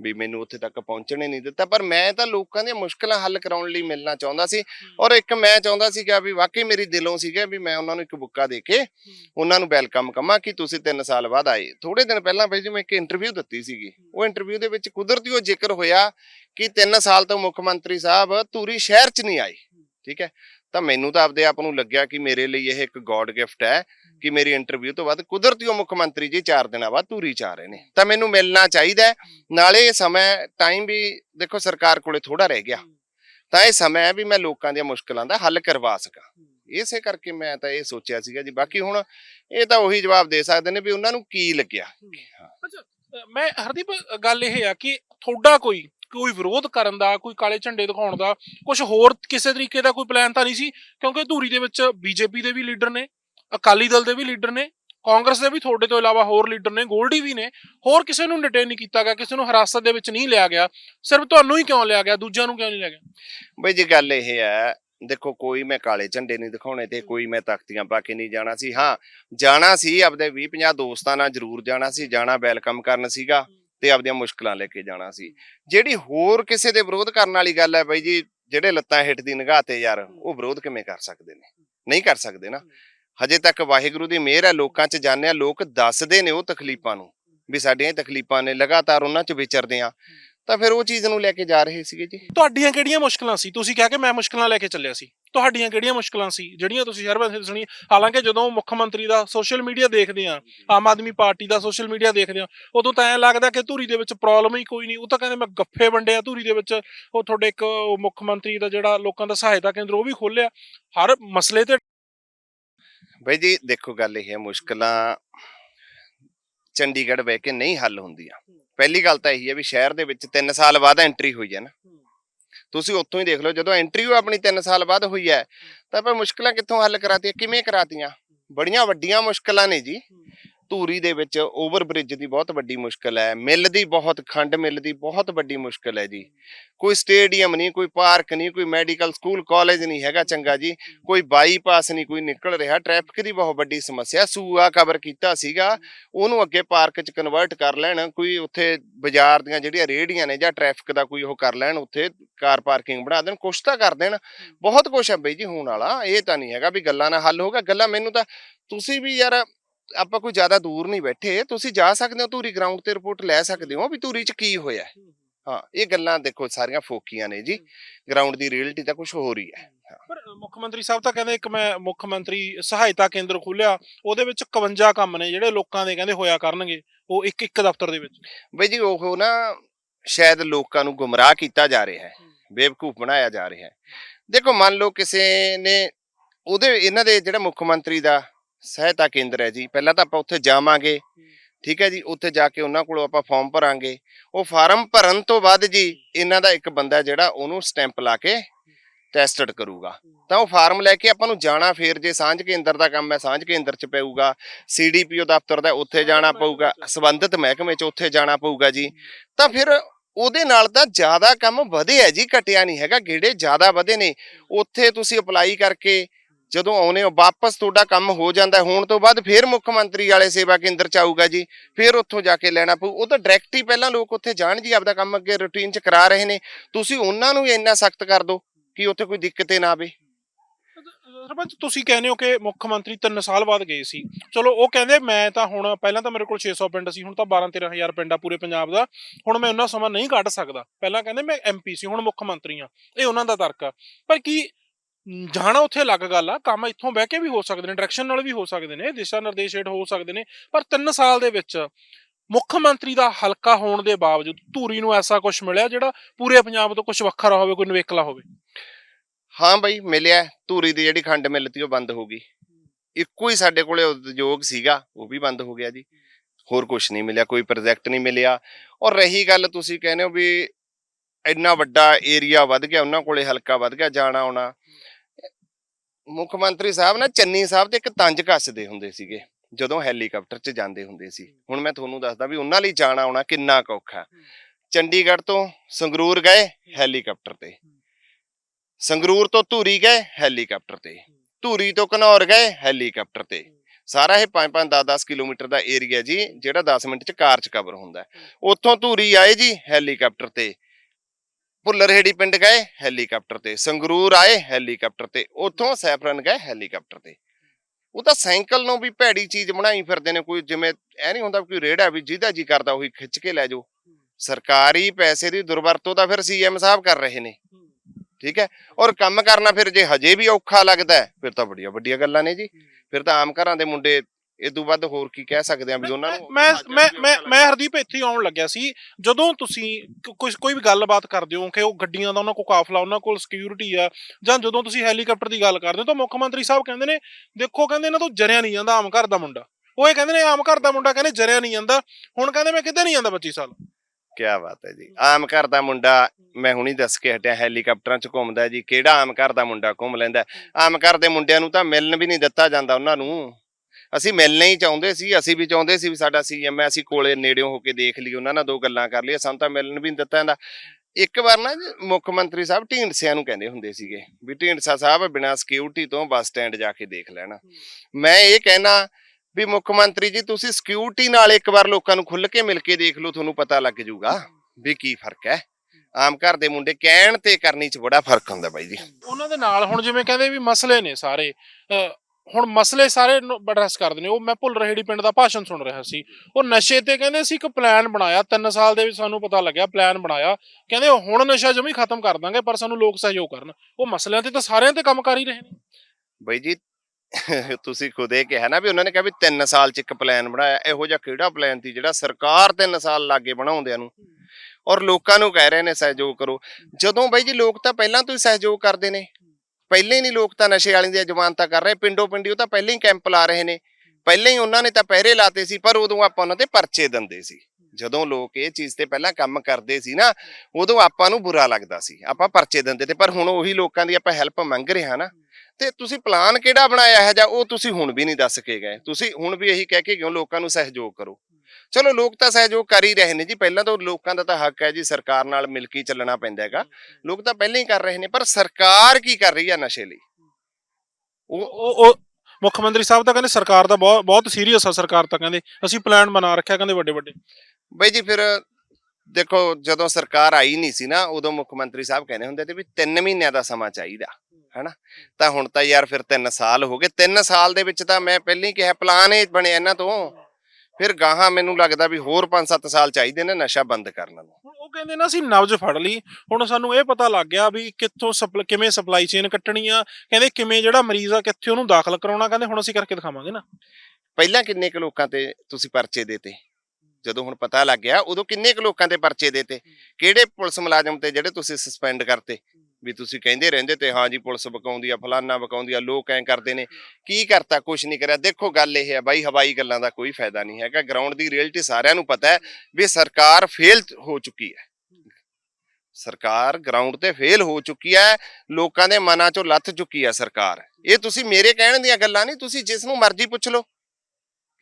ਵੀ ਮੈਨੂੰ ਉੱਥੇ ਤੱਕ ਪਹੁੰਚਣੇ ਨਹੀਂ ਦਿੱਤਾ। ਪਰ ਮੈਂ ਤਾਂ ਲੋਕਾਂ ਦੀਆਂ ਮੁਸ਼ਕਲਾਂ ਹੱਲ ਕਰਾਉਣ ਲਈ ਮਿਲਣਾ ਚਾਹੁੰਦਾ ਸੀ ਔਰ ਇੱਕ ਮੈਂ ਚਾਹੁੰਦਾ ਸੀ ਕਿ ਵੀ ਵਾਕਈ ਮੇਰੀ ਦਿਲੋਂ ਸੀਗਾ ਵੀ ਮੈਂ ਉਹਨਾਂ ਨੂੰ ਇੱਕ ਬੁੱਕਾ ਦੇ ਕੇ ਉਹਨਾਂ ਨੂੰ ਵੈਲਕਮ ਕਮਾ ਕਿ ਤੁਸੀਂ 3 ਸਾਲ ਬਾਅਦ ਆਏ। ਥੋੜੇ ਦਿਨ ਪਹਿਲਾਂ ਬਈ ਜੀ ਮੈਂ ਇੱਕ ਇੰਟਰਵਿਊ ਦਿੱਤੀ ਸੀਗੀ। ਉਹ ਇੰਟਰਵਿਊ ਦੇ ਵਿੱਚ ਕੁਦਰਤੀ ਉਹ ਜ਼ਿਕਰ ਹੋਇਆ ਕਿ 3 ਸਾਲ ਤੋਂ ਮੁੱਖ ਮੰਤਰੀ ਸਾਹਿਬ ਧੂਰੀ ਸ਼ਹਿਰ 'ਚ ਨਹੀਂ ਆਏ। ਠੀਕ ਹੈ? ਤਾਂ ਮੈਨੂੰ ਤਾਂ ਆਪਦੇ ਆਪ ਨੂੰ ਲੱਗਿਆ ਕਿ ਮੇਰੇ ਲਈ ਇਹ ਇੱਕ ਗੋਡ ਗਿਫਟ ਹੈ। ਕਿ ਮੇਰੀ ਇੰਟਰਵਿਊ ਤੋਂ ਬਾਅਦ ਕੁਦਰਤੀ ਉਹ ਮੁੱਖ ਮੰਤਰੀ ਜੀ 4 ਦਿਨਾਂ ਬਾਅਦ ਧੂਰੀ 'ਚ ਆ ਰਹੇ ਨੇ। ਤਾਂ ਮੈਨੂੰ ਮਿਲਣਾ ਚਾਹੀਦਾ। ਨਾਲੇ ਇਹ ਸਮਾਂ ਟਾਈਮ ਵੀ ਦੇਖੋ ਸਰਕਾਰ ਕੋਲੇ ਥੋੜਾ ਰਹਿ ਗਿਆ। ਤਾਂ ਇਹ ਸਮਾਂ ਹੈ ਵੀ ਮੈਂ ਲੋਕਾਂ ਦੀਆਂ ਮੁਸ਼ਕਲਾਂ ਦਾ ਹੱਲ ਕਰਵਾ ਸਕਾਂ। ਇਸੇ ਕਰਕੇ ਮੈਂ ਤਾਂ ਇਹ ਸੋਚਿਆ ਸੀਗਾ ਜੀ। ਬਾਕੀ ਹੁਣ ਇਹ ਤਾਂ ਉਹੀ ਜਵਾਬ ਦੇ ਸਕਦੇ ਨੇ ਵੀ ਉਹਨਾਂ ਨੂੰ ਕੀ ਲੱਗਿਆ। ਮੈਂ ਹਰਦੀਪ ਗੱਲ ਇਹ ਆ ਕਿ ਤੁਹਾਡਾ ਕੋਈ ਕੋਈ ਵਿਰੋਧ ਕਰਨ ਦਾ ਕੋਈ ਕਾਲੇ ਝੰਡੇ ਦਿਖਾਉਣ ਦਾ ਕੁਝ ਹੋਰ ਕਿਸੇ ਤਰੀਕੇ ਦਾ ਕੋਈ ਪਲਾਨ ਤਾਂ ਨਹੀਂ ਸੀ? ਕਿਉਂਕਿ ਧੂਰੀ ਦੇ ਵਿੱਚ ਬੀਜੇਪੀ ਦੇ ਵੀ ਲੀਡਰ ਨੇ। ਅਕਾਲੀ ਦਲ ਦੇ ਵੀ ਲੀਡਰ ਨੇ, ਕਾਂਗਰਸ ਦੇ ਵੀ ਤੁਹਾਡੇ ਤੋਂ ਇਲਾਵਾ ਹੋਰ ਲੀਡਰ ਨੇ, ਗੋਲਡੀ ਵੀ ਨੇ, ਹੋਰ ਕਿਸੇ ਨੂੰ ਡਿਟੇਨ ਨਹੀਂ ਕੀਤਾ ਗਿਆ, ਕਿਸੇ ਨੂੰ ਹਿਰਾਸਤ ਦੇ ਵਿੱਚ ਨਹੀਂ ਲਿਆ ਗਿਆ, ਸਿਰਫ ਤੁਹਾਨੂੰ ਹੀ ਕਿਉਂ ਲਿਆ ਗਿਆ, ਦੂਜਿਆਂ ਨੂੰ ਕਿਉਂ ਨਹੀਂ ਲਿਆ ਗਿਆ? ਬਈ ਜੀ ਗੱਲ ਇਹ ਹੈ, ਦੇਖੋ ਕੋਈ ਮੈਂ ਕਾਲੇ ਝੰਡੇ ਨਹੀਂ ਦਿਖਾਉਣੇ ਤੇ ਕੋਈ ਮੈਂ ਤਖਤੀਆਂ ਪਾ ਕੇ ਨਹੀਂ ਜਾਣਾ ਸੀ। ਹਾਂ, ਜਾਣਾ ਸੀ, ਆਪਦੇ 20 50 ਦੋਸਤਾਂ ਨਾਲ ਜ਼ਰੂਰ ਜਾਣਾ ਸੀ, ਜਾਣਾ ਵੈਲਕਮ ਕਰਨ ਸੀਗਾ ਤੇ ਆਪਦੀਆਂ ਮੁਸ਼ਕਲਾਂ ਲੈ ਕੇ ਜਾਣਾ ਸੀ। ਜਿਹੜੀ ਹੋਰ ਕਿਸੇ ਦੇ ਵਿਰੋਧ ਕਰਨ ਵਾਲੀ ਗੱਲ ਹੈ ਬਾਈ ਜੀ, ਜਿਹੜੇ ਲੱਤਾਂ ਹੇਠ ਦੀ ਨਿਗਾਹ ਤੇ ਯਾਰ, ਉਹ ਵਿਰੋਧ ਕਿਵੇਂ ਕਰ ਸਕਦੇ ਨੇ? ਨਹੀਂ ਕਰ ਸਕਦੇ ਨਾ। ਹਜੇ ਤੱਕ ਵਾਹਿਗੁਰੂ ਦੀ ਮਿਹਰ ਹੈ, ਲੋਕਾਂ 'ਚ ਜਾਣਿਆ ਲੋਕ ਦੱਸਦੇ ਨੇ ਉਹ ਤਕਲੀਫਾਂ ਨੂੰ ਵੀ ਸਾਡੀਆਂ ਤਕਲੀਫਾਂ ਨੇ, ਲਗਾਤਾਰ ਉਹਨਾਂ 'ਚ ਵਿਚਰਦੇ ਆ ਤਾਂ ਫਿਰ ਉਹ ਚੀਜ਼ ਨੂੰ ਲੈ ਕੇ ਜਾ ਰਹੇ ਸੀਗੇ ਜੀ। ਤੁਹਾਡੀਆਂ ਕਿਹੜੀਆਂ ਮੁਸ਼ਕਲਾਂ ਸੀ? ਤੁਸੀਂ ਕਿਹਾ ਕਿ ਮੈਂ ਮੁਸ਼ਕਲਾਂ ਲੈ ਕੇ ਚੱਲਿਆ ਸੀ। ਤੁਹਾਡੀਆਂ ਕਿਹੜੀਆਂ ਮੁਸ਼ਕਲਾਂ ਸੀ? ਜਿਹੜੀਆਂ ਤੁਸੀਂ ਹਰ ਵਾਰ ਸੁਣੀ ਹਾਲਾਂਕਿ ਜਦੋਂ ਮੁੱਖ ਮੰਤਰੀ ਦਾ ਸੋਸ਼ਲ ਮੀਡੀਆ ਦੇਖਦੇ ਆ ਆਮ ਆਦਮੀ ਪਾਰਟੀ ਦਾ ਸੋਸ਼ਲ ਮੀਡੀਆ ਦੇਖਦੇ ਆ ਉਦੋਂ ਤਾਂ ਐਂ ਲੱਗਦਾ ਕਿ ਧੂਰੀ ਦੇ ਵਿੱਚ ਪ੍ਰੋਬਲਮ ਹੀ ਕੋਈ ਨਹੀਂ, ਉਹ ਤਾਂ ਕਹਿੰਦੇ ਮੈਂ ਗੱਫੇ ਵੰਡਿਆ ਧੂਰੀ ਦੇ ਵਿੱਚ, ਉਹ ਤੁਹਾਡੇ ਇੱਕ ਮੁੱਖ ਮੰਤਰੀ ਦਾ ਜਿਹੜਾ ਲੋਕਾਂ ਦਾ ਸਹਾਇਤਾ ਕੇਂਦਰ, ਉਹ ਵੀ ਖੋਲਿਆ ਹਰ ਮਸਲੇ ਤੇ ਬਾਈ ਜੀ, ਦੇਖੋ ਗੱਲ ਇਹ ਹੈ, ਮੁਸ਼ਕਲਾਂ ਚੰਡੀਗੜ੍ਹ ਬਹਿ ਕੇ ਨਹੀਂ ਹੱਲ ਹੁੰਦੀਆਂ। ਪਹਿਲੀ ਗੱਲ ਤਾਂ ਇਹੀ ਹੈ ਵੀ ਸ਼ਹਿਰ ਦੇ ਵਿੱਚ 3 ਸਾਲ ਬਾਅਦ ਐਂਟਰੀ ਹੋਈ ਹੈ ਨਾ। ਤੁਸੀਂ ਉੱਥੋਂ ਹੀ ਦੇਖ ਲਓ, ਜਦੋਂ ਐਂਟਰੀ ਆਪਣੀ 3 ਸਾਲ ਬਾਅਦ ਹੋਈ ਹੈ, ਤਾਂ ਆਪਾਂ ਮੁਸ਼ਕਲਾਂ ਕਿੱਥੋਂ ਹੱਲ ਕਰਾਤੀਆਂ, ਕਿਵੇਂ ਕਰਾਤੀਆਂ? ਬੜੀਆਂ ਵੱਡੀਆਂ ਮੁਸ਼ਕਲਾਂ ਨੇ ਜੀ। ਧੂਰੀ ਦੇ ਵਿੱਚ ਓਵਰ ਬ੍ਰਿਜ ਦੀ ਬਹੁਤ ਵੱਡੀ ਮੁਸ਼ਕਲ ਹੈ। ਮਿੱਲ ਦੀ ਬਹੁਤ, ਖੰਡ ਮਿੱਲ ਦੀ ਬਹੁਤ ਵੱਡੀ ਮੁਸ਼ਕਲ ਹੈ ਜੀ। ਕੋਈ ਸਟੇਡੀਅਮ ਨਹੀਂ, ਕੋਈ ਪਾਰਕ ਨਹੀਂ, ਕੋਈ ਮੈਡੀਕਲ ਸਕੂਲ ਕਾਲਜ ਨਹੀਂ ਹੈਗਾ ਚੰਗਾ ਜੀ। ਕੋਈ ਬਾਈਪਾਸ ਨਹੀਂ, ਕੋਈ ਨਿਕਲ ਰਿਹਾ। ਟ੍ਰੈਫਿਕ ਦੀ ਬਹੁਤ ਵੱਡੀ ਸਮੱਸਿਆ, ਸੂਆ ਕਵਰ ਕੀਤਾ ਸੀਗਾ, ਉਹਨੂੰ ਅੱਗੇ ਪਾਰਕ 'ਚ ਕਨਵਰਟ ਕਰ ਲੈਣ, ਕੋਈ ਉੱਥੇ ਬਾਜ਼ਾਰ ਦੀਆਂ ਜਿਹੜੀਆਂ ਰੇਹੜੀਆਂ ਨੇ ਜਾਂ ਟ੍ਰੈਫਿਕ ਦਾ ਕੋਈ ਉਹ ਕਰ ਲੈਣ, ਉੱਥੇ ਕਾਰ ਪਾਰਕਿੰਗ ਬਣਾ ਦੇਣ, ਕੁਛ ਤਾਂ ਕਰ ਦੇਣ। ਬਹੁਤ ਕੁਛ ਹੈ ਬਈ ਜੀ ਹੋਣ ਵਾਲਾ, ਇਹ ਤਾਂ ਨਹੀਂ ਹੈਗਾ ਵੀ ਗੱਲਾਂ ਨਾਲ ਹੱਲ ਹੋਗਾ ਗੱਲਾਂ ਮੈਨੂੰ ਤਾਂ ਤੁਸੀਂ ਵੀ ਯਾਰ ਆਪਾਂ ਕੋਈ ਜ਼ਿਆਦਾ ਦੂਰ ਨਹੀਂ ਬੈਠੇ ਤੁਸੀਂ ਜਾ ਸਕਦੇ ਹੋ ਧੂਰੀ ਗਰਾਊਂਡ ਤੇ ਰਿਪੋਰਟ ਲੈ ਸਕਦੇ ਹੋ ਵੀ ਧੂਰੀ 'ਚ ਕੀ ਹੋਇਆ ਹੈ। ਇਹ ਗੱਲਾਂ ਦੇਖੋ ਸਾਰੀਆਂ ਫੋਕੀਆਂ ਨੇ ਜੀ ਗਰਾਊਂਡ ਦੀ ਰਿਐਲਿਟੀ ਤਾਂ ਕੁਝ ਹੋਰ ਹੀ ਹੈ। ਪਰ ਮੁੱਖ ਮੰਤਰੀ ਸਾਹਿਬ ਤਾਂ ਕਹਿੰਦੇ ਇੱਕ ਮੈਂ ਮੁੱਖ ਮੰਤਰੀ ਸਹਾਇਤਾ ਕੇਂਦਰ ਖੋਲਿਆ ਉਹਦੇ ਵਿੱਚ 51 ਕੰਮ ਨੇ ਜਿਹੜੇ ਲੋਕਾਂ ਦੇ ਕਹਿੰਦੇ ਹੋਇਆ ਕਰਨਗੇ ਉਹ ਇੱਕ ਇੱਕ ਦਫ਼ਤਰ ਦੇ ਵਿੱਚ। ਬਈ ਜੀ ਉਹ ਨਾ ਸ਼ਾਇਦ ਲੋਕਾਂ ਨੂੰ ਗੁੰਮਰਾਹ ਕੀਤਾ ਜਾ ਰਿਹਾ ਹੈ। ਬੇਵਕੂਫ ਬਣਾਇਆ ਜਾ ਰਿਹਾ ਹੈ। ਦੇਖੋ ਮੰਨ ਲਓ ਕਿਸੇ ਨੇ ਉਹਦੇ ਇਹਨਾਂ ਦੇ ਜਿਹੜਾ ਮੁੱਖ ਮੰਤਰੀ ਦਾ ਸਹਾਇਤਾ ਕੇਂਦਰ ਹੈ ਜੀ। ਪਹਿਲਾਂ ਤਾਂ ਆਪਾਂ ਉੱਥੇ ਜਾਵਾਂਗੇ ਠੀਕ ਹੈ ਜੀ। ਉੱਥੇ ਜਾ ਕੇ ਉਹਨਾਂ ਕੋਲੋਂ ਆਪਾਂ ਫਾਰਮ ਭਰਾਂਗੇ। ਉਹ ਫਾਰਮ ਭਰਨ ਤੋਂ ਬਾਅਦ ਜੀ ਇਹਨਾਂ ਦਾ ਇੱਕ ਬੰਦਾ ਜਿਹੜਾ ਉਹਨੂੰ ਸਟੈਂਪ ਲਾ ਕੇ ਟੈਸਟਡ ਕਰੂਗਾ। ਤਾਂ ਉਹ ਫਾਰਮ ਲੈ ਕੇ ਆਪਾਂ ਨੂੰ ਜਾਣਾ ਫੇਰ ਜੇ ਸਾਂਝ ਕੇਂਦਰ ਦਾ ਕੰਮ ਹੈ ਸਾਂਝ ਕੇਂਦਰ 'ਚ ਪਊਗਾ। ਸੀਡੀਪੀਓ ਦਫ਼ਤਰ ਦਾ ਉੱਥੇ ਜਾਣਾ ਪਊਗਾ। ਸੰਬੰਧਿਤ ਮਹਿਕਮੇ 'ਚ ਉੱਥੇ ਜਾਣਾ ਪਊਗਾ ਜੀ। ਤਾਂ ਫਿਰ ਉਹਦੇ ਨਾਲ ਤਾਂ ਜ਼ਿਆਦਾ ਕੰਮ ਵਧਿਆ ਜੀ ਘਟਿਆ ਨਹੀਂ ਹੈਗਾ। ਗੇੜੇ ਜ਼ਿਆਦਾ ਵਧੇ ਨੇ। ਉੱਥੇ ਤੁਸੀਂ ਅਪਲਾਈ ਕਰਕੇ ਜਦੋਂ ਆਉਨੇ ਹੋ, ਵਾਪਸ ਤੁਹਾਡਾ ਕੰਮ ਹੋ ਜਾਂਦਾ, ਹੋਣ ਤੋਂ ਬਾਅਦ ਫਿਰ ਮੁੱਖ ਮੰਤਰੀ ਵਾਲੇ ਸੇਵਾ ਕੇਂਦਰ ਚ ਆਊਗਾ ਜੀ, ਫਿਰ ਉੱਥੋਂ ਜਾ ਕੇ ਲੈਣਾ ਪਊ। ਉਹ ਤਾਂ ਡਾਇਰੈਕਟ ਹੀ ਪਹਿਲਾਂ ਲੋਕ ਉੱਥੇ ਜਾਣ ਜੀ, ਆਪਦਾ ਕੰਮ ਅੱਗੇ ਰੂਟੀਨ ਚ ਕਰਾ ਰਹੇ ਨੇ। ਤੁਸੀਂ ਉਹਨਾਂ ਨੂੰ ਇੰਨਾ ਸਖਤ ਕਰ ਦਿਓ ਕਿ ਉੱਥੇ ਕੋਈ ਦਿੱਕਤ ਨਾ ਆਵੇ। ਸਰਪੰਚ, ਤੁਸੀਂ ਕਹਿੰਦੇ ਹੋ ਕਿ ਮੁੱਖ ਮੰਤਰੀ 3 ਸਾਲ ਬਾਅਦ ਗਏ ਸੀ। ਚਲੋ, ਉਹ ਕਹਿੰਦੇ, ਮੈਂ ਤਾਂ ਹੁਣ ਪਹਿਲਾਂ ਤਾਂ ਮੇਰੇ ਕੋਲ 600 ਪਿੰਡ ਸੀ, ਹੁਣ ਤਾਂ 12 13000 ਪਿੰਡ ਆ ਪੂਰੇ ਪੰਜਾਬ ਦਾ। ਹੁਣ ਮੈਂ ਉਹਨਾਂ ਸਮਾਂ ਨਹੀਂ ਕੱਢ ਸਕਦਾ। ਪਹਿਲਾਂ ਕਹਿੰਦੇ ਮੈਂ ਐਮਪੀ ਸੀ, ਹੁਣ ਮੁੱਖ ਮੰਤਰੀ ਆ। ਇਹ ਉਹਨਾਂ ਦਾ ਤਰਕ ਆ। ਪਰ ਕੀ ਜਾਣਾ ਉੱਥੇ ਅਲੱਗ ਗੱਲ ਆ, ਕੰਮ ਇੱਥੋਂ ਬਹਿ ਕੇ ਵੀ ਹੋ ਸਕਦੇ ਨੇ ਡਾਇਰੈਕਸ਼ਨ ਨਾਲ ਵੀ ਹੋ ਸਕਦੇ ਨੇ, ਦਿਸ਼ਾ ਨਿਰਦੇਸ਼ ਹੇਠ ਹੋ ਸਕਦੇ ਨੇ, ਪਰ 3 ਸਾਲ ਦੇ ਵਿੱਚ ਮੁੱਖ ਮੰਤਰੀ ਦਾ ਹਲਕਾ ਹੋਣ ਦੇ ਬਾਵਜੂਦ ਧੂਰੀ ਨੂੰ ਐਸਾ ਕੁਝ ਮਿਲਿਆ ਜਿਹੜਾ ਪੂਰੇ ਪੰਜਾਬ ਤੋਂ ਕੁਝ ਵੱਖਰਾ ਹੋਵੇ, ਕੋਈ ਨਵੇਕਲਾ ਹੋਵੇ? ਹਾਂ ਬਈ, ਮਿਲਿਆ ਧੂਰੀ ਦੀ ਜਿਹੜੀ ਖੰਡ ਮਿੱਲ ਤੀ ਉਹ ਬੰਦ ਹੋ ਗਈ। ਇੱਕੋ ਹੀ ਸਾਡੇ ਕੋਲੇ ਉਦਯੋਗ ਸੀਗਾ, ਉਹ ਵੀ ਬੰਦ ਹੋ ਗਿਆ ਜੀ। ਹੋਰ ਕੁਝ ਨਹੀਂ ਮਿਲਿਆ, ਕੋਈ ਪ੍ਰੋਜੈਕਟ ਨਹੀਂ ਮਿਲਿਆ। ਔਰ ਰਹੀ ਗੱਲ ਤੁਸੀਂ ਕਹਿੰਦੇ ਹੋ ਵੀ ਇੰਨਾ ਵੱਡਾ ਏਰੀਆ ਵੱਧ ਗਿਆ, ਉਹਨਾਂ ਕੋਲੇ ਹਲਕਾ ਵੱਧ ਗਿਆ ਜਾਣਾ ਆਉਣਾ ਮੁੱਖ ਮੰਤਰੀ ਸਾਹਿਬ ਨਾ ਚੰਨੀ ਸਾਹਿਬ ਤੇ ਇੱਕ ਤੰਜ ਕੱਸਦੇ ਹੁੰਦੇ ਸੀਗੇ ਜਦੋਂ ਹੈਲੀਕਾਪਟਰ 'ਚ ਜਾਂਦੇ ਹੁੰਦੇ ਸੀ। ਹੁਣ ਮੈਂ ਤੁਹਾਨੂੰ ਦੱਸਦਾ ਵੀ ਉਹਨਾਂ ਲਈ ਜਾਣਾ ਆਉਣਾ ਕਿੰਨਾ ਔਖਾ ਚੰਡੀਗੜ੍ਹ ਤੋਂ ਸੰਗਰੂਰ ਗਏ ਹੈਲੀਕਾਪਟਰ ਤੇ। ਸੰਗਰੂਰ ਤੋਂ ਧੂਰੀ ਗਏ ਹੈਲੀਕਾਪਟਰ ਤੇ। ਧੂਰੀ ਤੋਂ ਘਨੌਰ ਗਏ ਹੈਲੀਕਾਪਟਰ ਤੇ। ਸਾਰਾ ਇਹ 5-5 10-10 ਕਿਲੋਮੀਟਰ ਦਾ ਏਰੀਆ ਜੀ ਜਿਹੜਾ 10 ਮਿੰਟ ਚ ਕਾਰ ਚ ਕਵਰ ਹੁੰਦਾ। ਉੱਥੋਂ ਧੂਰੀ ਆਏ ਜੀ ਹੈਲੀਕਾਪਟਰ ਤੇ। ਭੁੱਲਰਹੇੜੀ ਪਿੰਡ ਗਏ, ਹੈਲੀਕਾਪਟਰ ਤੇ। ਸੰਗਰੂਰ ਆਏ, ਹੈਲੀਕਾਪਟਰ ਤੇ। ਉੱਥੋਂ ਸੈਫਰਨ ਗਏ, ਹੈਲੀਕਾਪਟਰ ਤੇ। ਉਹ ਤਾਂ ਸਾਈਕਲ ਨੂੰ ਵੀ ਭੈੜੀ ਚੀਜ਼ ਬਣਾਈ ਫਿਰਦੇ ਨੇ, ਕੋਈ ਜਿਵੇਂ ਐ ਨਹੀਂ ਹੁੰਦਾ ਕੋਈ ਰੇੜਾ ਵੀ ਜਿਹਦਾ ਜੀ ਕਰਦਾ ਉਹੀ ਖਿੱਚ ਕੇ ਲੈ ਜਾਓ। ਸਰਕਾਰੀ ਪੈਸੇ ਦੀ ਦੁਰਵਰਤੋਂ ਤਾਂ ਫਿਰ ਸੀਐਮ ਸਾਹਿਬ ਕਰ ਰਹੇ ਨੇ। ਠੀਕ ਹੈ? ਔਰ ਕੰਮ ਕਰਨਾ ਫਿਰ ਜੇ ਹਜੇ ਵੀ ਔਖਾ ਲੱਗਦਾ ਫਿਰ ਤਾਂ ਬੜੀਆਂ ਵੱਡੀਆਂ ਗੱਲਾਂ ਨੇ ਜੀ। ਫਿਰ ਤਾਂ ਆਮ ਘਰਾਂ ਦੇ ਮੁੰਡੇ ਇਦੋਂ ਵੱਧ ਹੋਰ ਕੀ ਕਹਿ ਸਕਦੇ ਆ ਵੀ ਉਹਨਾਂ ਨੂੰ ਮੈਂ ਮੈਂ ਮੈਂ ਮੈਂ ਹਰਦੀਪ ਇੱਥੇ ਆਉਣ ਲੱਗਿਆ ਸੀ। ਜਦੋਂ ਤੁਸੀਂ ਕ- ਕੁਛ ਕੋਈ ਵੀ ਗੱਲਬਾਤ ਕਰਦੇ ਹੋ ਕਿ ਉਹ ਗੱਡੀਆਂ ਦਾ ਉਹਨਾਂ ਕੋਲ ਕਾਫਲਾ ਉਹਨਾਂ ਕੋਲ ਸਿਕਿਉਰਿਟੀ ਆ ਜਾਂ ਜਦੋਂ ਤੁਸੀਂ ਹੈਲੀਕਾਪਟਰ ਦੀ ਗੱਲ ਕਰਦੇ ਹੋ ਤਾਂ ਮੁੱਖ ਮੰਤਰੀ ਸਾਹਿਬ ਕਹਿੰਦੇ ਨੇ ਦੇਖੋ ਕਹਿੰਦੇ ਇਹਨਾਂ ਤੋਂ ਜਰਿਆ ਨਹੀਂ ਜਾਂਦਾ ਆਮ ਘਰ ਦਾ ਮੁੰਡਾ। ਉਹ ਇਹ ਕਹਿੰਦੇ ਨੇ ਆਮ ਘਰ ਦਾ ਮੁੰਡਾ ਕਹਿੰਦੇ ਜਰਿਆ ਨਹੀਂ ਜਾਂਦਾ। ਹੁਣ ਕਹਿੰਦੇ ਮੈਂ ਕਿੱਦਾਂ ਨਹੀਂ ਜਾਂਦਾ 25 ਸਾਲ? ਕੀ ਬਾਤ ਹੈ ਜੀ। ਆਮ ਘਰ ਦਾ ਮੁੰਡਾ ਮੈਂ ਹੁਣੀ ਦੱਸ ਕੇ ਹਟਿਆ ਹੈਲੀਕਾਪਟਰਾਂ 'ਚ ਘੁੰਮਦਾ ਜੀ। ਕਿਹੜਾ ਆਮ ਘਰ ਦਾ ਮੁੰਡਾ ਘੁੰਮ ਲੈਂਦਾ? ਆਮ ਘਰ ਦੇ ਮੁੰਡਿਆਂ ਨੂੰ ਤਾਂ ਮਿਲਣ ਵੀ ਨਹੀਂ ਦਿੱਤਾ ਜਾਂਦਾ ਉਹਨਾਂ ਨੂੰ। ਅਸੀਂ ਮਿਲਣਾ ਹੀ ਚਾਹੁੰਦੇ ਸੀ ਅਸੀਂ ਵੀ ਚਾਹੁੰਦੇ ਸੀ ਵੀ ਸਾਡਾ ਸੀਐਮ ਹੈ ਅਸੀਂ ਕੋਲੇ ਨੇੜਿਓਂ ਹੋ ਕੇ ਦੇਖ ਲਈ ਉਹਨਾਂ ਨਾਲ ਦੋ ਗੱਲਾਂ ਕਰ ਲਈਏ ਸਾਨੂੰ ਤਾਂ ਮਿਲਣ ਵੀ ਨਹੀਂ ਦਿੱਤਾ ਜਾਂਦਾ। ਇੱਕ ਵਾਰ ਨਾ ਮੁੱਖ ਮੰਤਰੀ ਸਾਹਿਬ ਢੀਂਡਸਿਆਂ ਨੂੰ ਕਹਿੰਦੇ ਹੁੰਦੇ ਸੀਗੇ ਵੀ ਢੀਂਡਸਾ ਸਾਹਿਬ ਬਿਨਾਂ ਸਿਕਿਉਰਿਟੀ ਤੋਂ ਬੱਸ ਸਟੈਂਡ ਜਾ ਕੇ ਦੇਖ ਲੈਣਾ। ਮੈਂ ਇਹ ਕਹਿਣਾ ਵੀ ਮੁੱਖ ਮੰਤਰੀ ਜੀ ਤੁਸੀਂ ਸਿਕਿਉਰਿਟੀ ਨਾਲ ਇੱਕ ਵਾਰ ਲੋਕਾਂ ਨੂੰ ਖੁੱਲ ਕੇ ਮਿਲ ਕੇ ਦੇਖ ਲਓ ਤੁਹਾਨੂੰ ਪਤਾ ਲੱਗ ਜਾਊਗਾ ਵੀ ਕੀ ਫ਼ਰਕ ਹੈ। ਆਮ ਘਰ ਦੇ ਮੁੰਡੇ ਕਹਿਣ ਤੇ ਕਰਨੀ 'ਚ ਬੜਾ ਫ਼ਰਕ ਹੁੰਦਾ ਬਾਈ ਜੀ। ਉਹਨਾਂ ਦੇ ਨਾਲ ਹੁਣ ਜਿਵੇਂ ਕਹਿੰਦੇ ਵੀ ਮਸਲੇ ਨੇ ਸਾਰੇ ਹੁਣ ਮਸਲੇ ਸਾਰੇ ਐਡਰੈਸ ਕਰਦੇ ਨੇ। ਉਹ ਮੈਂ ਭੁੱਲ ਰਹੇੜੀ ਪਿੰਡ ਦਾ ਭਾਸ਼ਣ ਸੁਣ ਰਿਹਾ ਸੀ। ਉਹ ਨਸ਼ੇ ਤੇ ਕਹਿੰਦੇ ਸੀ ਇੱਕ ਪਲਾਨ ਬਣਾਇਆ। 3 ਸਾਲ ਦੇ ਵਿੱਚ ਸਾਨੂੰ ਪਤਾ ਲੱਗਿਆ ਪਲਾਨ ਬਣਾਇਆ। ਕਹਿੰਦੇ ਹੁਣ ਨਸ਼ਾ ਜਮੀ ਖਤਮ ਕਰ ਦਾਂਗੇ, ਪਰ ਸਾਨੂੰ ਲੋਕ ਸਹਿਯੋਗ ਕਰਨ। ਉਹ ਮਸਲਿਆਂ ਤੇ ਤਾਂ ਸਾਰਿਆਂ ਤੇ ਕੰਮ ਕਰ ਹੀ ਰਹੇ ਨੇ। ਬਾਈ ਜੀ, ਤੁਸੀਂ ਖੁਦ ਇਹ ਕਿਹਾ ਨਾ ਵੀ ਉਹਨਾਂ ਨੇ ਕਿਹਾ ਵੀ 3 ਸਾਲ 'ਚ ਇੱਕ ਪਲਾਨ ਬਣਾਇਆ। ਇਹੋ ਜਿਹਾ ਕਿਹੜਾ ਪਲਾਨ ਸੀ ਜਿਹੜਾ ਸਰਕਾਰ 3 ਸਾਲ ਲਾਗੇ ਬਣਾਉਂਦਿਆਂ ਨੂੰ? ਔਰ ਲੋਕਾਂ ਨੂੰ ਕਹਿ ਰਹੇ ਨੇ ਸਹਿਯੋਗ ਕਰੋ। ਜਦੋਂ ਬਾਈ ਜੀ ਲੋਕ ਤਾਂ ਪਹਿਲਾਂ ਤੋਂ ਹੀ ਸਹਿਯੋਗ ਕਰਦੇ ਨੇ। ਪਹਿਲਾਂ ਹੀ ਨਹੀਂ ਲੋਕ ਤਾਂ ਨਸ਼ੇ ਵਾਲਿਆਂ ਦੀਆਂ ਜ਼ਮਾਨਤਾਂ ਕਰ ਰਹੇ, ਪਿੰਡੋ ਪਿੰਡੀ ਉਹ ਤਾਂ ਪਹਿਲਾਂ ਹੀ ਕੈਂਪ ਲਾ ਰਹੇ ਨੇ। ਪਹਿਲਾਂ ਹੀ ਉਹਨਾਂ ਨੇ ਤਾਂ ਪਹਿਰੇ ਲਾਤੇ ਸੀ, ਪਰ ਉਦੋਂ ਆਪਾਂ ਉਹਨਾਂ ਤੇ ਪਰਚੇ ਦਿੰਦੇ ਸੀ। ਜਦੋਂ ਲੋਕ ਇਹ ਚੀਜ਼ ਤੇ ਪਹਿਲਾਂ ਕੰਮ ਕਰਦੇ ਸੀ ਨਾ, ਉਦੋਂ ਆਪਾਂ ਨੂੰ ਬੁਰਾ ਲੱਗਦਾ ਸੀ। ਆਪਾਂ ਪਰਚੇ ਦਿੰਦੇ ਤੇ, ਪਰ ਹੁਣ ਉਹੀ ਲੋਕਾਂ ਦੀ ਆਪਾਂ ਹੈਲਪ ਮੰਗ ਰਹੇ ਹਾਂ ਨਾ। ਤੇ ਤੁਸੀਂ ਪਲਾਨ ਕਿਹੜਾ ਬਣਾਇਆ ਹੈ ਜਾਂ ਉਹ ਤੁਸੀਂ ਹੁਣ ਵੀ ਨਹੀਂ ਦੱਸ ਕੇ ਗਏ? ਤੁਸੀਂ ਹੁਣ ਵੀ ਇਹੀ ਕਹਿ ਕੇ ਗਏ ਲੋਕਾਂ ਨੂੰ ਸਹਿਯੋਗ ਕਰੋ? ਚਲੋ ਲੋਕ ਤਾਂ ਸਹਿਯੋਗ ਕਰ ਹੀ ਰਹੇ ਨੇ ਜੀ ਪਹਿਲਾਂ ਤਾਂ ਲੋਕਾਂ ਦਾ ਤਾਂ ਹੱਕ ਹੈ ਜੀ ਸਰਕਾਰ ਨਾਲ ਮਿਲ ਕੇ ਚੱਲਣਾ ਪੈਂਦਾ ਹੈਗਾ। ਲੋਕ ਤਾਂ ਪਹਿਲਾਂ ਹੀ ਕਰ ਰਹੇ ਨੇ ਪਰ ਸਰਕਾਰ ਕੀ ਕਰ ਰਹੀ ਹੈ ਨਸ਼ੇ ਲਈ? ਉਹ ਉਹ ਉਹ ਮੁੱਖ ਮੰਤਰੀ ਸਾਹਿਬ ਤਾਂ ਕਹਿੰਦੇ ਸਰਕਾਰ ਦਾ ਬਹੁਤ ਬਹੁਤ ਸੀਰੀਅਸ ਆ ਸਰਕਾਰ ਤਾਂ ਕਹਿੰਦੇ ਅਸੀਂ ਪਲਾਨ ਬਣਾ ਰੱਖਿਆ ਕਹਿੰਦੇ ਵੱਡੇ ਵੱਡੇ ਬਈ ਜੀ ਫਿਰ ਦੇਖੋ ਜਦੋਂ ਸਰਕਾਰ ਆਈ ਨਹੀਂ ਸੀ ਨਾ ਉਦੋਂ ਮੁੱਖ ਮੰਤਰੀ ਸਾਹਿਬ ਕਹਿੰਦੇ ਹੁੰਦੇ ਤੇ ਵੀ 3 ਮਹੀਨਿਆਂ ਦਾ ਸਮਾਂ ਚਾਹੀਦਾ ਹੈਨਾ? ਤਾਂ ਹੁਣ ਤਾਂ ਯਾਰ ਫਿਰ 3 ਸਾਲ ਹੋ ਗਏ 3 ਸਾਲ ਦੇ ਵਿੱਚ ਤਾਂ ਮੈਂ ਪਹਿਲਾਂ ਹੀ ਕਿਹਾ ਪਲਾਨ ਇਹ ਬਣਿਆ ਇਹਨਾਂ ਤੋਂ ਫਿਰ ਗਾਹਾਂ ਮੈਨੂੰ ਲੱਗਦਾ ਵੀ ਹੋਰ 5-7 ਸਾਲ ਚਾਹੀਦੇ ਨੇ ਨਸ਼ਾ ਬੰਦ ਕਰਨ ਨੂੰ। ਹੁਣ ਉਹ ਕਹਿੰਦੇ ਨਾ ਅਸੀਂ ਨਬਜ ਫੜ ਲਈ। ਹੁਣ ਸਾਨੂੰ ਇਹ ਪਤਾ ਲੱਗ ਗਿਆ ਵੀ ਕਿੱਥੋਂ ਸਪਲ ਕਿਵੇਂ ਸਪਲਾਈ ਚੇਨ ਕੱਟਣੀ ਆ ਕਹਿੰਦੇ ਕਿਵੇਂ ਜਿਹੜਾ ਮਰੀਜ਼ ਆ ਕਿੱਥੇ ਉਹਨੂੰ ਦਾਖਲ ਕਰਾਉਣਾ ਕਹਿੰਦੇ ਹੁਣ ਅਸੀਂ ਕਰਕੇ ਦਿਖਾਵਾਂਗੇ ਨਾ। ਪਹਿਲਾਂ ਕਿੰਨੇ ਕੁ ਲੋਕਾਂ ਤੇ ਤੁਸੀਂ ਪਰਚੇ ਦੇਤੇ? ਜਦੋਂ ਹੁਣ ਪਤਾ ਲੱਗ ਗਿਆ ਉਦੋਂ ਕਿੰਨੇ ਕੁ ਲੋਕਾਂ ਤੇ ਪਰਚੇ ਦੇਤੇ? ਕਿਹੜੇ ਪੁਲਿਸ ਮੁਲਾਜ਼ਮ ਤੇ ਜਿਹੜੇ ਤੁਸੀਂ ਸਸਪੈਂਡ ਕਰਤੇ? ਵੀ ਤੁਸੀਂ ਕਹਿੰਦੇ ਰਹਿੰਦੇ ਤੇ ਹਾਂ ਜੀ ਪੁਲਿਸ ਬਕਾਉਂਦੀ ਆ, ਫਲਾਨਾ ਬਕਾਉਂਦੀ ਆ, ਲੋਕ ਐਂ ਕਰਦੇ ਨੇ। ਕੀ ਕਰਤਾ ਕੁਝ ਨਹੀਂ ਕਰਿਆ। ਦੇਖੋ ਗੱਲ ਇਹ ਹੈ ਬਾਈ, ਹਵਾਈ ਗੱਲਾਂ ਦਾ ਕੋਈ ਫਾਇਦਾ ਨਹੀਂ ਹੈਗਾ। ਗਰਾਊਂਡ ਦੀ ਰਿਐਲਿਟੀ ਸਾਰਿਆਂ ਨੂੰ ਪਤਾ ਹੈ ਵੀ ਸਰਕਾਰ ਫੇਲ ਹੋ ਚੁੱਕੀ ਹੈ। ਸਰਕਾਰ ਗਰਾਊਂਡ ਤੇ ਫੇਲ ਹੋ ਚੁੱਕੀ ਹੈ, ਲੋਕਾਂ ਦੇ ਮਨਾਂ ਚੋਂ ਲੱਥ ਚੁੱਕੀ ਹੈ ਸਰਕਾਰ। ਇਹ ਤੁਸੀਂ ਮੇਰੇ ਕਹਿਣ ਦੀਆਂ ਗੱਲਾਂ ਨਹੀਂ, ਤੁਸੀਂ ਜਿਸ ਨੂੰ ਮਰਜ਼ੀ ਪੁੱਛ ਲਓ।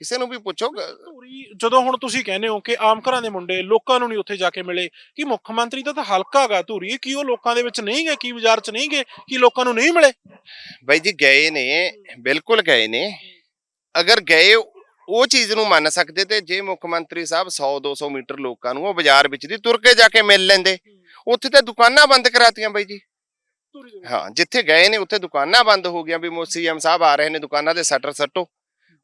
ਕਿਸੇ ਨੂੰ ਵੀ ਪੁੱਛੋ ਧੂਰੀ ਜਦੋਂ ਹੁਣ ਤੁਸੀਂ ਕਹਿੰਦੇ ਹੋ ਕਿ ਆਮ ਘਰਾਂ ਦੇ ਮੁੰਡੇ ਲੋਕਾਂ ਨੂੰ ਨਹੀਂ ਉੱਥੇ ਜਾ ਕੇ ਮਿਲੇ ਕਿ ਮੁੱਖ ਮੰਤਰੀ ਦਾ ਤਾਂ ਹਲਕਾ ਹੈਗਾ ਧੂਰੀ ਕੀ ਉਹ ਲੋਕਾਂ ਦੇ ਵਿੱਚ ਨਹੀਂ ਗਏ ਕੀ ਬਾਜ਼ਾਰ 'ਚ ਨਹੀਂ ਗਏ ਕੀ ਲੋਕਾਂ ਨੂੰ ਨਹੀਂ ਮਿਲੇ? ਬਾਈ ਜੀ ਗਏ ਨੇ ਬਿਲਕੁਲ ਗਏ ਨੇ। ਅਗਰ ਗਏ ਉਹ ਚੀਜ਼ ਨੂੰ ਮੰਨ ਸਕਦੇ ਤੇ ਜੇ ਮੁੱਖ ਮੰਤਰੀ ਸਾਹਿਬ 100 200 ਮੀਟਰ ਲੋਕਾਂ ਨੂੰ ਉਹ ਬਾਜ਼ਾਰ ਵਿੱਚ ਦੀ ਤੁਰ ਕੇ ਜਾ ਕੇ ਮਿਲ ਲੈਂਦੇ। ਉੱਥੇ ਤਾਂ ਦੁਕਾਨਾਂ ਬੰਦ ਕਰਾਤੀਆਂ ਬਾਈ ਜੀ। ਹਾਂ ਜਿੱਥੇ ਗਏ ਨੇ ਉੱਥੇ ਦੁਕਾਨਾਂ ਬੰਦ ਹੋ ਗਈਆਂ ਵੀ ਸੀਐਮ ਸਾਹਿਬ ਆ ਰਹੇ ਨੇ ਦੁਕਾਨਾਂ ਦੇ ਸ਼ਟਰ ਸੱਟੋ।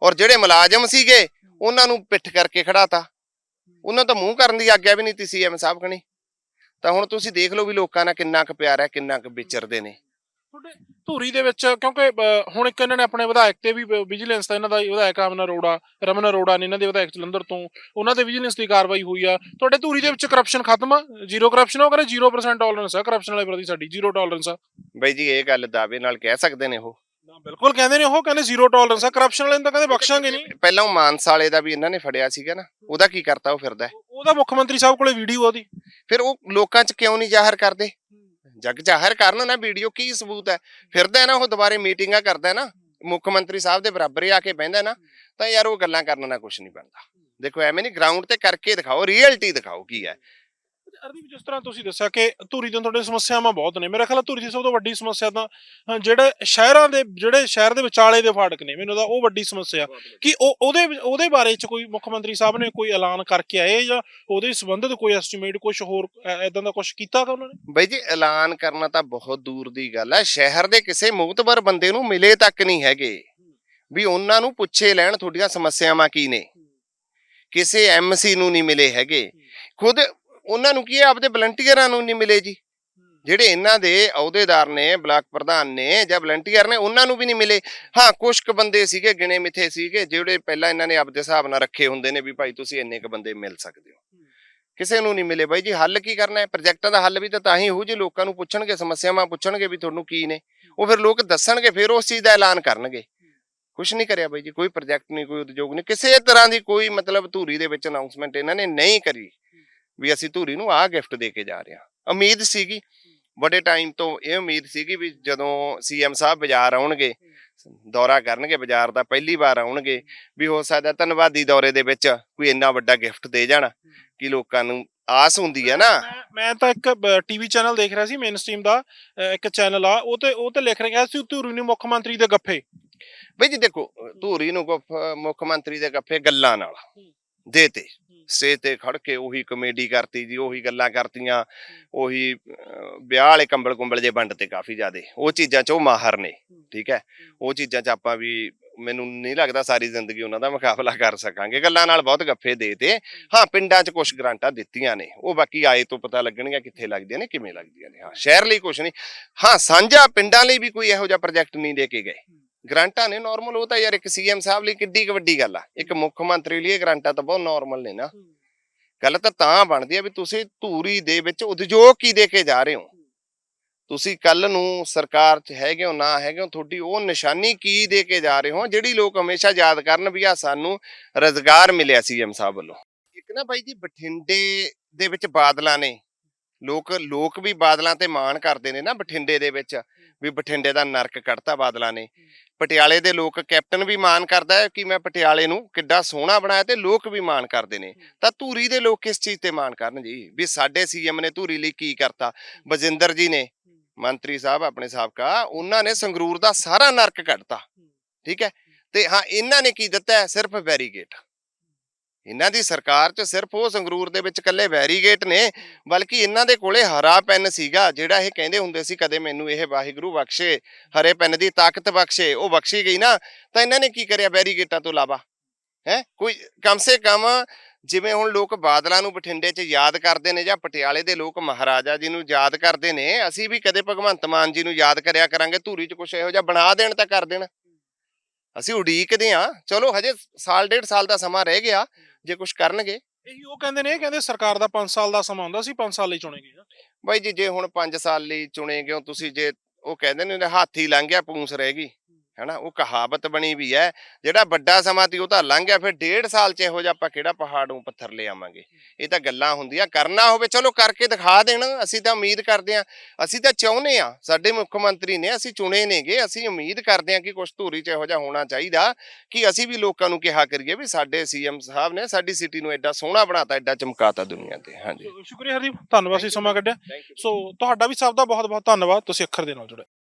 ਔਰ ਜਿਹੜੇ ਮੁਲਾਜ਼ਮ ਸੀਗੇ ਉਹਨਾਂ ਨੂੰ ਪਿੱਠ ਕਰਕੇ ਖੜਾਤਾ। ਉਹਨਾਂ ਤਾਂ ਮੂੰਹ ਕਰਨ ਦੀ ਆਗਿਆ ਵੀ ਨਹੀਂ ਤੀ ਸੀਐਮ ਸਾਹਿਬ ਕਣੀ। ਤਾਂ ਹੁਣ ਤੁਸੀਂ ਦੇਖ ਲਓ ਵੀ ਲੋਕਾਂ ਨਾਲ ਕਿੰਨਾ ਕੁ ਪਿਆਰ ਹੈ ਕਿੰਨਾ ਕੁ ਵਿਚਰਦੇ ਨੇ। ਧੂਰੀ ਦੇ ਵਿੱਚ ਕਿਉਂਕਿ ਹੁਣ ਇੱਕ ਇਹਨਾਂ ਨੇ ਆਪਣੇ ਵਿਧਾਇਕ ਤੇ ਵੀ ਵਿਜੀਲੈਂਸ ਦਾ ਇਹਨਾਂ ਦਾ ਵਿਧਾਇਕ ਅਮਨ ਅਰੋੜਾ ਰਮਨ ਅਰੋੜਾ ਨੇ ਇਹਨਾਂ ਦੇ ਵਿਧਾਇਕ ਜਲੰਧਰ ਤੋਂ ਉਹਨਾਂ ਤੇ ਵਿਜੀਲੈਂਸ ਦੀ ਕਾਰਵਾਈ ਹੋਈ ਆ। ਤੁਹਾਡੇ ਧੂਰੀ ਦੇ ਵਿੱਚ ਕਰਪਸ਼ਨ ਖਤਮ ਆ? ਜ਼ੀਰੋ ਕਰਪਸ਼ਨ ਹੋ ਕਰੇ 0% ਟੋਲਰੈਂਸ ਆ ਕਰਪਸ਼ਨ ਵਾਲੇ ਪ੍ਰਤੀ ਸਾਡੀ ਜ਼ੀਰੋ ਟੋਲਰੈਂਸ ਆ। ਬਈ ਜੀ ਇਹ ਗੱਲ ਦਾਅਵੇ ਨਾਲ ਕਹਿ ਸਕਦੇ ਨੇ ਉਹ। ਬਿਲਕੁਲ ਕਹਿੰਦੇ ਨੇ ਉਹ ਕਹਿੰਦੇ ਜ਼ੀਰੋ ਟੋਲਰੈਂਸ ਆ ਕਰਪਸ਼ਨ ਵਾਲੇ ਨੂੰ ਤਾਂ ਕਹਿੰਦੇ ਬਖਸ਼ਾਂਗੇ ਨਹੀਂ। ਪਹਿਲਾਂ ਉਹ ਮਾਨਸਾ ਵਾਲੇ ਦਾ ਵੀ ਇਹਨਾਂ ਨੇ ਫੜਿਆ ਸੀਗਾ ਨਾ ਉਹਦਾ ਕੀ ਕਰਤਾ ਉਹ ਫਿਰਦਾ ਹੈ? ਉਹਦਾ ਮੁੱਖ ਮੰਤਰੀ ਸਾਹਿਬ ਕੋਲੇ ਵੀਡੀਓ ਉਹਦੀ। ਫਿਰ ਉਹ ਲੋਕਾਂ 'ਚ ਕਿਉਂ ਨਹੀਂ ਜ਼ਾਹਰ ਕਰਦੇ? ਜਗ ਜ਼ਾਹਰ ਕਰਨ ਨਾ ਵੀਡੀਓ ਕੀ ਸਬੂਤ ਹੈ? ਫਿਰਦਾ ਹੈ ਨਾ ਉਹ ਦੁਬਾਰੇ ਮੀਟਿੰਗਾਂ ਕਰਦਾ ਹੈ ਨਾ ਮੁੱਖ ਮੰਤਰੀ ਸਾਹਿਬ ਦੇ ਬਰਾਬਰ ਹੀ ਆ ਕੇ ਬਹਿੰਦਾ ਨਾ ਤਾਂ ਯਾਰ ਉਹ ਗੱਲਾਂ ਕਰਨ ਨਾਲ ਕੁਝ ਨਹੀਂ ਬਣਦਾ। ਦੇਖੋ ਐਵੇਂ ਨਹੀਂ ਗਰਾਊਂਡ ਤੇ ਕਰਕੇ ਦਿਖਾਓ ਰੀਅਲਟੀ ਦਿਖਾਓ ਕੀ ਹੈ। ਅਰਦੀਪ ਜਿਸ ਤਰ੍ਹਾਂ ਤੁਸੀਂ ਦੱਸਿਆ ਕਿ ਧੂਰੀ ਤੋਂ ਤੁਹਾਡੇ ਸਮੱਸਿਆਵਾਂ ਬਹੁਤ ਨੇ। ਮੇਰਾ ਖਿਆਲ ਹੈ ਧੂਰੀ ਦੀ ਸਭ ਤੋਂ ਵੱਡੀ ਸਮੱਸਿਆ ਤਾਂ ਜਿਹੜੇ ਸ਼ਹਿਰਾਂ ਦੇ ਜਿਹੜੇ ਸ਼ਹਿਰ ਦੇ ਵਿਚਾਲੇ ਦੇ ਫਾਟਕ ਨੇ ਮੈਨੂੰ ਤਾਂ ਉਹ ਵੱਡੀ ਸਮੱਸਿਆ। ਕਿ ਉਹ ਉਹਦੇ ਉਹਦੇ ਬਾਰੇ ਚ ਕੋਈ ਮੁੱਖ ਮੰਤਰੀ ਸਾਹਿਬ ਨੇ ਕੋਈ ਐਲਾਨ ਕਰਕੇ ਆਏ ਜਾਂ ਉਹਦੇ ਸੰਬੰਧਿਤ ਕੋਈ ਐਸਟੀਮੇਟ ਕੁਝ ਹੋਰ ਐਦਾਂ ਦਾ ਕੁਝ ਕੀਤਾ ਤਾਂ ਉਹਨਾਂ ਨੇ? ਬਈ ਜੀ ਐਲਾਨ ਕਰਨਾ ਤਾਂ ਬਹੁਤ ਦੂਰ ਦੀ ਗੱਲ ਹੈ ਸ਼ਹਿਰ ਦੇ ਕਿਸੇ ਮੁਕਤਬਰ ਬੰਦੇ ਨੂੰ ਮਿਲੇ ਤੱਕ ਨਹੀਂ ਹੈਗੇ। ਵੀ ਉਹਨਾਂ ਨੂੰ ਪੁੱਛੇ ਲੈਣ ਤੁਹਾਡੀਆਂ ਸਮੱਸਿਆਵਾਂ ਕੀ ਨੇ। ਕਿਸੇ ਐਮਸੀ ਨੂੰ ਨਹੀਂ ਮਿਲੇ ਹੈਗੇ। ਖੁਦ ਉਹਨਾਂ ਨੂੰ ਕੀ ਹੈ ਆਪਦੇ ਵਲੰਟੀਅਰਾਂ ਨੂੰ ਨਹੀਂ ਮਿਲੇ ਜੀ। ਜਿਹੜੇ ਇਹਨਾਂ ਦੇ ਅਹੁਦੇਦਾਰ ਨੇ ਬਲਾਕ ਪ੍ਰਧਾਨ ਨੇ ਜਾਂ ਵਲੰਟੀਅਰ ਨੇ ਉਹਨਾਂ ਨੂੰ ਵੀ ਨਹੀਂ ਮਿਲੇ। ਹਾਂ ਕੁਝ ਕੁ ਬੰਦੇ ਸੀਗੇ ਗਿਣੇ ਮਿੱਥੇ ਸੀਗੇ ਜਿਹੜੇ ਪਹਿਲਾਂ ਇਹਨਾਂ ਨੇ ਆਪਦੇ ਹਿਸਾਬ ਨਾਲ ਰੱਖੇ ਹੁੰਦੇ ਨੇ ਵੀ ਭਾਈ ਤੁਸੀਂ ਇੰਨੇ ਕ ਬੰਦੇ ਮਿਲ ਸਕਦੇ ਹੋ। ਕਿਸੇ ਨੂੰ ਨਹੀਂ ਮਿਲੇ ਬਾਈ ਜੀ ਹੱਲ ਕੀ ਕਰਨਾ ਹੈ? ਪ੍ਰੋਜੈਕਟਾਂ ਦਾ ਹੱਲ ਵੀ ਤਾਂ ਤਾਂ ਹੀ ਹੋਊ ਜੇ ਲੋਕਾਂ ਨੂੰ ਪੁੱਛਣਗੇ ਸਮੱਸਿਆਵਾਂ ਪੁੱਛਣਗੇ ਵੀ ਤੁਹਾਨੂੰ ਕੀ ਨੇ। ਉਹ ਫਿਰ ਲੋਕ ਦੱਸਣਗੇ ਫਿਰ ਉਸ ਚੀਜ਼ ਦਾ ਐਲਾਨ ਕਰਨਗੇ। ਕੁਝ ਨਹੀਂ ਕਰਿਆ ਬਾਈ ਜੀ ਕੋਈ ਪ੍ਰੋਜੈਕਟ ਨਹੀਂ ਕੋਈ ਉਦਯੋਗ ਨਹੀਂ। ਕਿਸੇ ਤਰ੍ਹਾਂ ਦੀ ਕੋਈ ਮਤਲਬ ਧੂਰੀ ਦੇ ਵਿੱਚ ਅਨਾਉਂਸਮੈਂਟ ਇਹਨਾਂ ਨੇ ਨਹੀਂ ਕਰੀ। ਵੀ ਅਸੀਂ ਧੂਰੀ ਨੂੰ ਆਹ ਗਿਫਟ ਦੇ ਕੇ ਜਾ ਰਹੇ ਹਾਂ। ਉਮੀਦ ਸੀਗੀ ਬੜੇ ਟਾਈਮ ਤੋਂ ਇਹ ਉਮੀਦ ਸੀਗੀ ਵੀ ਜਦੋਂ ਸੀਐਮ ਸਾਹਿਬ ਬਾਜ਼ਾਰ ਆਉਣਗੇ ਦੌਰਾ ਕਰਨਗੇ ਬਾਜ਼ਾਰ ਦਾ ਪਹਿਲੀ ਵਾਰ ਆਉਣਗੇ ਵੀ ਹੋ ਸਕਦਾ ਧੰਨਵਾਦੀ ਦੌਰੇ ਦੇ ਵਿੱਚ ਕੋਈ ਇੰਨਾ ਵੱਡਾ ਗਿਫਟ ਦੇ ਜਾਣ ਕਿ ਲੋਕਾਂ ਨੂੰ ਆਸ ਹੁੰਦੀ ਹੈ ਨਾ। ਮੈਂ- ਤਾਂ ਇੱਕ ਟੀਵੀ ਚੈਨਲ ਦੇਖ ਰਿਹਾ ਸੀ ਮੇਨ ਸਟ੍ਰੀਮ ਦਾ ਇੱਕ ਚੈਨਲ ਆ ਉਹ ਤੇ ਉਹ ਤੇ ਲਿਖ ਰਿਹਾ ਸੀ ਧੂਰੀ ਨੂੰ ਮੁੱਖ ਮੰਤਰੀ ਦੇ ਗੱਫੇ। ਬਈ ਜੀ ਦੇਖੋ ਧੂਰੀ ਨੂੰ ਮੁੱਖ ਮੰਤਰੀ ਦੇ ਗੱਫੇ ਗੱਲਾਂ ਨਾਲ ਦੇਤੇ ਸਟੇਜ ਤੇ ਖੜ ਕੇ ਉਹੀ ਕਮੇਡੀ ਕਰਤੀ ਜੀ ਉਹੀ ਗੱਲਾਂ ਕਰਤੀਆਂ ਉਹੀ ਵਿਆਹ ਵਾਲੇ ਕੰਬਲ ਕੁੰਬਲ ਜੇ ਵੰਡ ਤੇ ਕਾਫੀ ਜ਼ਿਆਦੇ ਉਹ ਚੀਜ਼ਾਂ 'ਚ ਉਹ ਮਾਹਰ ਨੇ ਠੀਕ ਹੈ? ਉਹ ਚੀਜ਼ਾਂ 'ਚ ਆਪਾਂ ਵੀ ਮੈਨੂੰ ਨਹੀਂ ਲੱਗਦਾ ਸਾਰੀ ਜ਼ਿੰਦਗੀ ਉਹਨਾਂ ਦਾ ਮੁਕਾਬਲਾ ਕਰ ਸਕਾਂਗੇ ਗੱਲਾਂ ਨਾਲ ਬਹੁਤ ਗੱਫੇ ਦੇਤੇ ਹਾਂ। ਪਿੰਡਾਂ 'ਚ ਕੁਝ ਗਰਾਂਟਾਂ ਦਿੱਤੀਆਂ ਨੇ ਉਹ ਬਾਕੀ ਆਏ ਤੋਂ ਪਤਾ ਲੱਗਣਗੀਆਂ ਕਿੱਥੇ ਲੱਗਦੀਆਂ ਨੇ ਕਿਵੇਂ ਲੱਗਦੀਆਂ ਨੇ ਹਾਂ ਸ਼ਹਿਰ ਲਈ ਕੁਝ ਨਹੀਂ ਹਾਂ ਸਾਂਝਾ ਪਿੰਡਾਂ ਲਈ ਵੀ ਕੋਈ ਇਹੋ ਜਿਹਾ ਪ੍ਰੋਜੈਕਟ ਨਹੀਂ ਦੇ ਕੇ ਗਏ। ਗ੍ਰਾਂਟਾਂ ਨੇ ਨਾਰਮਲ ਉਹ ਤਾਂ ਯਾਰ ਇੱਕ ਸੀਐਮ ਸਾਹਿਬ ਲਈ ਕਿੱਡੀ ਕੁ ਵੱਡੀ ਗੱਲ ਆ। ਇੱਕ ਮੁੱਖ ਮੰਤਰੀ ਲਈ ਇਹ ਗ੍ਰਾਂਟਾਂ ਤਾਂ ਬਹੁਤ ਨਾਰਮਲ ਨੇ ਨਾ। ਗੱਲ ਤਾਂ ਤਾਂ ਬਣਦੀ ਆ ਵੀ ਤੁਸੀਂ ਧੂਰੀ ਦੇ ਵਿੱਚ ਉਦਯੋਗ ਕੀ ਦੇ ਕੇ ਜਾ ਰਹੇ ਹੋ? ਤੁਸੀਂ ਕੱਲ ਨੂੰ ਸਰਕਾਰ 'ਚ ਹੈਗੇ ਹੋ ਨਾ ਹੈਗੇ ਹੋ ਤੁਹਾਡੀ ਉਹ ਨਿਸ਼ਾਨੀ ਕੀ ਦੇ ਕੇ ਜਾ ਰਹੇ ਹੋ ਜਿਹੜੀ ਲੋਕ ਹਮੇਸ਼ਾ ਯਾਦ ਕਰਨ ਵੀ ਆ ਸਾਨੂੰ ਰਜ਼ਗਾਰ ਮਿਲਿਆ ਸੀਐਮ ਸਾਹਿਬ ਵੱਲੋਂ? ਇੱਕ ਨਾ ਬਾਈ ਜੀ ਬਠਿੰਡੇ ਦੇ ਵਿੱਚ ਬਾਦਲਾਂ ਨੇ ਲੋਕ ਲੋਕ ਵੀ ਬਾਦਲਾਂ ਤੇ ਮਾਣ ਕਰਦੇ ਨੇ ਨਾ ਬਠਿੰਡੇ ਦੇ ਵਿੱਚ ਵੀ ਬਠਿੰਡੇ ਦਾ ਨਰਕ ਕੱਢਤਾ ਬਾਦਲਾਂ ਨੇ। ਪਟਿਆਲੇ ਦੇ ਲੋਕ ਕੈਪਟਨ ਵੀ ਮਾਣ ਕਰਦਾ ਹੈ ਕਿ ਮੈਂ ਪਟਿਆਲੇ ਨੂੰ ਕਿੱਡਾ ਸੋਹਣਾ ਬਣਾਇਆ ਤੇ ਲੋਕ ਵੀ ਮਾਣ ਕਰਦੇ ਨੇ। ਤਾਂ ਧੂਰੀ ਦੇ ਲੋਕ ਕਿਸ ਚੀਜ਼ ਤੇ ਮਾਣ ਕਰਨ ਜੀ? ਵੀ ਸਾਡੇ ਸੀਐਮ ਨੇ ਧੂਰੀ ਲਈ ਕੀ ਕਰਤਾ? ਬਜਿੰਦਰ ਜੀ ਨੇ ਮੰਤਰੀ ਸਾਹਿਬ ਆਪਣੇ ਸਾਬਕਾ ਉਹਨਾਂ ਨੇ ਸੰਗਰੂਰ ਦਾ ਸਾਰਾ ਨਰਕ ਕੱਢਤਾ। ਠੀਕ ਹੈ? ਤੇ ਹਾਂ ਇਹਨਾਂ ਨੇ ਕੀ ਦਿੱਤਾ ਸਿਰਫ ਬੈਰੀਗੇਟ ਇਹਨਾਂ ਦੀ ਸਰਕਾਰ 'ਚ ਸਿਰਫ ਉਹ ਸੰਗਰੂਰ ਦੇ ਵਿੱਚ ਇਕੱਲੇ ਬੈਰੀਗੇਟ ਨੇ, ਬਲਕਿ ਇਹਨਾਂ ਦੇ ਕੋਲੇ ਹਰਾ ਪੈਨ ਸੀਗਾ, ਜਿਹੜਾ ਇਹ ਕਹਿੰਦੇ ਹੁੰਦੇ ਸੀ ਕਦੇ ਮੈਨੂੰ ਇਹ ਵਾਹਿਗੁਰੂ ਬਖਸ਼ੇ, ਹਰੇ ਪੈਨ ਦੀ ਤਾਕਤ ਬਖਸ਼ੇ, ਉਹ ਬਖਸ਼ੀ ਗਈ ਨਾ, ਤਾਂ ਇਹਨਾਂ ਨੇ ਕੀ ਕਰਿਆ ਬੈਰੀਗੇਟਾਂ ਤੋਂ ਇਲਾਵਾ? ਹੈ? ਕੋਈ ਕਮ ਸੇ ਕਮ ਜਿਵੇਂ ਹੁਣ ਲੋਕ ਬਾਦਲਾਂ ਨੂੰ ਬਠਿੰਡੇ 'ਚ ਯਾਦ ਕਰਦੇ ਨੇ ਜਾਂ ਪਟਿਆਲੇ ਦੇ ਲੋਕ ਮਹਾਰਾਜਾ ਜੀ ਨੂੰ ਯਾਦ ਕਰਦੇ ਨੇ, ਅਸੀਂ ਵੀ ਕਦੇ ਭਗਵੰਤ ਮਾਨ ਜੀ ਨੂੰ ਯਾਦ ਕਰਿਆ ਕਰਾਂਗੇ, ਧੂਰੀ 'ਚ ਕੁਝ ਇਹੋ ਜਿਹਾ ਬਣਾ ਦੇਣ ਤਾਂ ਕਰ ਦੇਣ। ਅਸੀਂ ਉਡੀਕਦੇ ਆ ਚਲੋ ਹਜੇ ਸਾਲ, ਡੇਢ ਸਾਲ ਦਾ ਸਮਾਂ ਰਹਿ ਗਿਆ। ਜੇ ਕੁਝ ਕਰਨਗੇ ਇਹੀ ਉਹ ਕਹਿੰਦੇ ਨੇ ਕਹਿੰਦੇ ਸਰਕਾਰ ਦਾ 5 ਸਾਲ ਦਾ ਸਮਾਂ ਹੁੰਦਾ ਸੀ 5 ਸਾਲ ਲਈ ਚੁਣੇ ਗਏ। ਬਾਈ ਜੀ ਜੇ ਹੁਣ 5 ਸਾਲ ਲਈ ਚੁਣੇ ਗਏ ਤੁਸੀਂ ਜੇ ਉਹ ਕਹਿੰਦੇ ਨੇ ਹਾਥੀ ਲੰਘ ਗਿਆ ਪੂੰਛ ਰਹਿ ਗਈ ਹੈਨਾ ਉਹ ਕਹਾਵਤ ਬਣੀ ਵੀ ਹੈ ਜਿਹੜਾ ਵੱਡਾ ਸਮਾਂ ਤੀ ਉਹ ਤਾਂ ਲੰਘ ਗਿਆ ਫਿਰ ਡੇਢ ਸਾਲ ਚ ਇਹੋ ਜਿਹਾ ਆਪਾਂ ਕਿਹੜਾ ਪਹਾੜੋਂ ਪੱਥਰ ਲੈ ਆਵਾਂਗੇ? ਇਹ ਤਾਂ ਗੱਲਾਂ ਹੁੰਦੀਆਂ ਕਰਨਾ ਹੋਵੇ ਚਲੋ ਕਰਕੇ ਦਿਖਾ ਦੇਣ ਅਸੀਂ ਤਾਂ ਉਮੀਦ ਕਰਦੇ ਹਾਂ ਅਸੀਂ ਤਾਂ ਚਾਹੁੰਦੇ ਆ ਸਾਡੇ ਮੁੱਖ ਮੰਤਰੀ ਨੇ ਅਸੀਂ ਚੁਣੇ ਨੇਗੇ ਅਸੀਂ ਉਮੀਦ ਕਰਦੇ ਹਾਂ ਕਿ ਕੁਝ ਧੂਰੀ ਚ ਇਹੋ ਜਿਹਾ ਹੋਣਾ ਚਾਹੀਦਾ ਕਿ ਅਸੀਂ ਵੀ ਲੋਕਾਂ ਨੂੰ ਕਿਹਾ ਕਰੀਏ ਵੀ ਸਾਡੇ ਸੀਐਮ ਸਾਹਿਬ ਨੇ ਸਾਡੀ ਸਿਟੀ ਨੂੰ ਐਡਾ ਸੋਹਣਾ ਬਣਾਤਾ ਐਡਾ ਚਮਕਾਤਾ ਦੁਨੀਆ ਤੇ ਹਾਂਜੀ। ਸ਼ੁਕਰੀਆ ਹਰਦੀਪ ਧੰਨਵਾਦ ਸੀ ਸਮਾਂ ਕੱਢਿਆ। ਸੋ ਤੁਹਾਡਾ ਵੀ ਸਭ ਦਾ ਬਹੁਤ ਬਹੁਤ ਧੰਨਵਾਦ ਤੁਸੀਂ ਅੱਖਰ ਦੇ ਨਾਲ ਜੁੜੇ।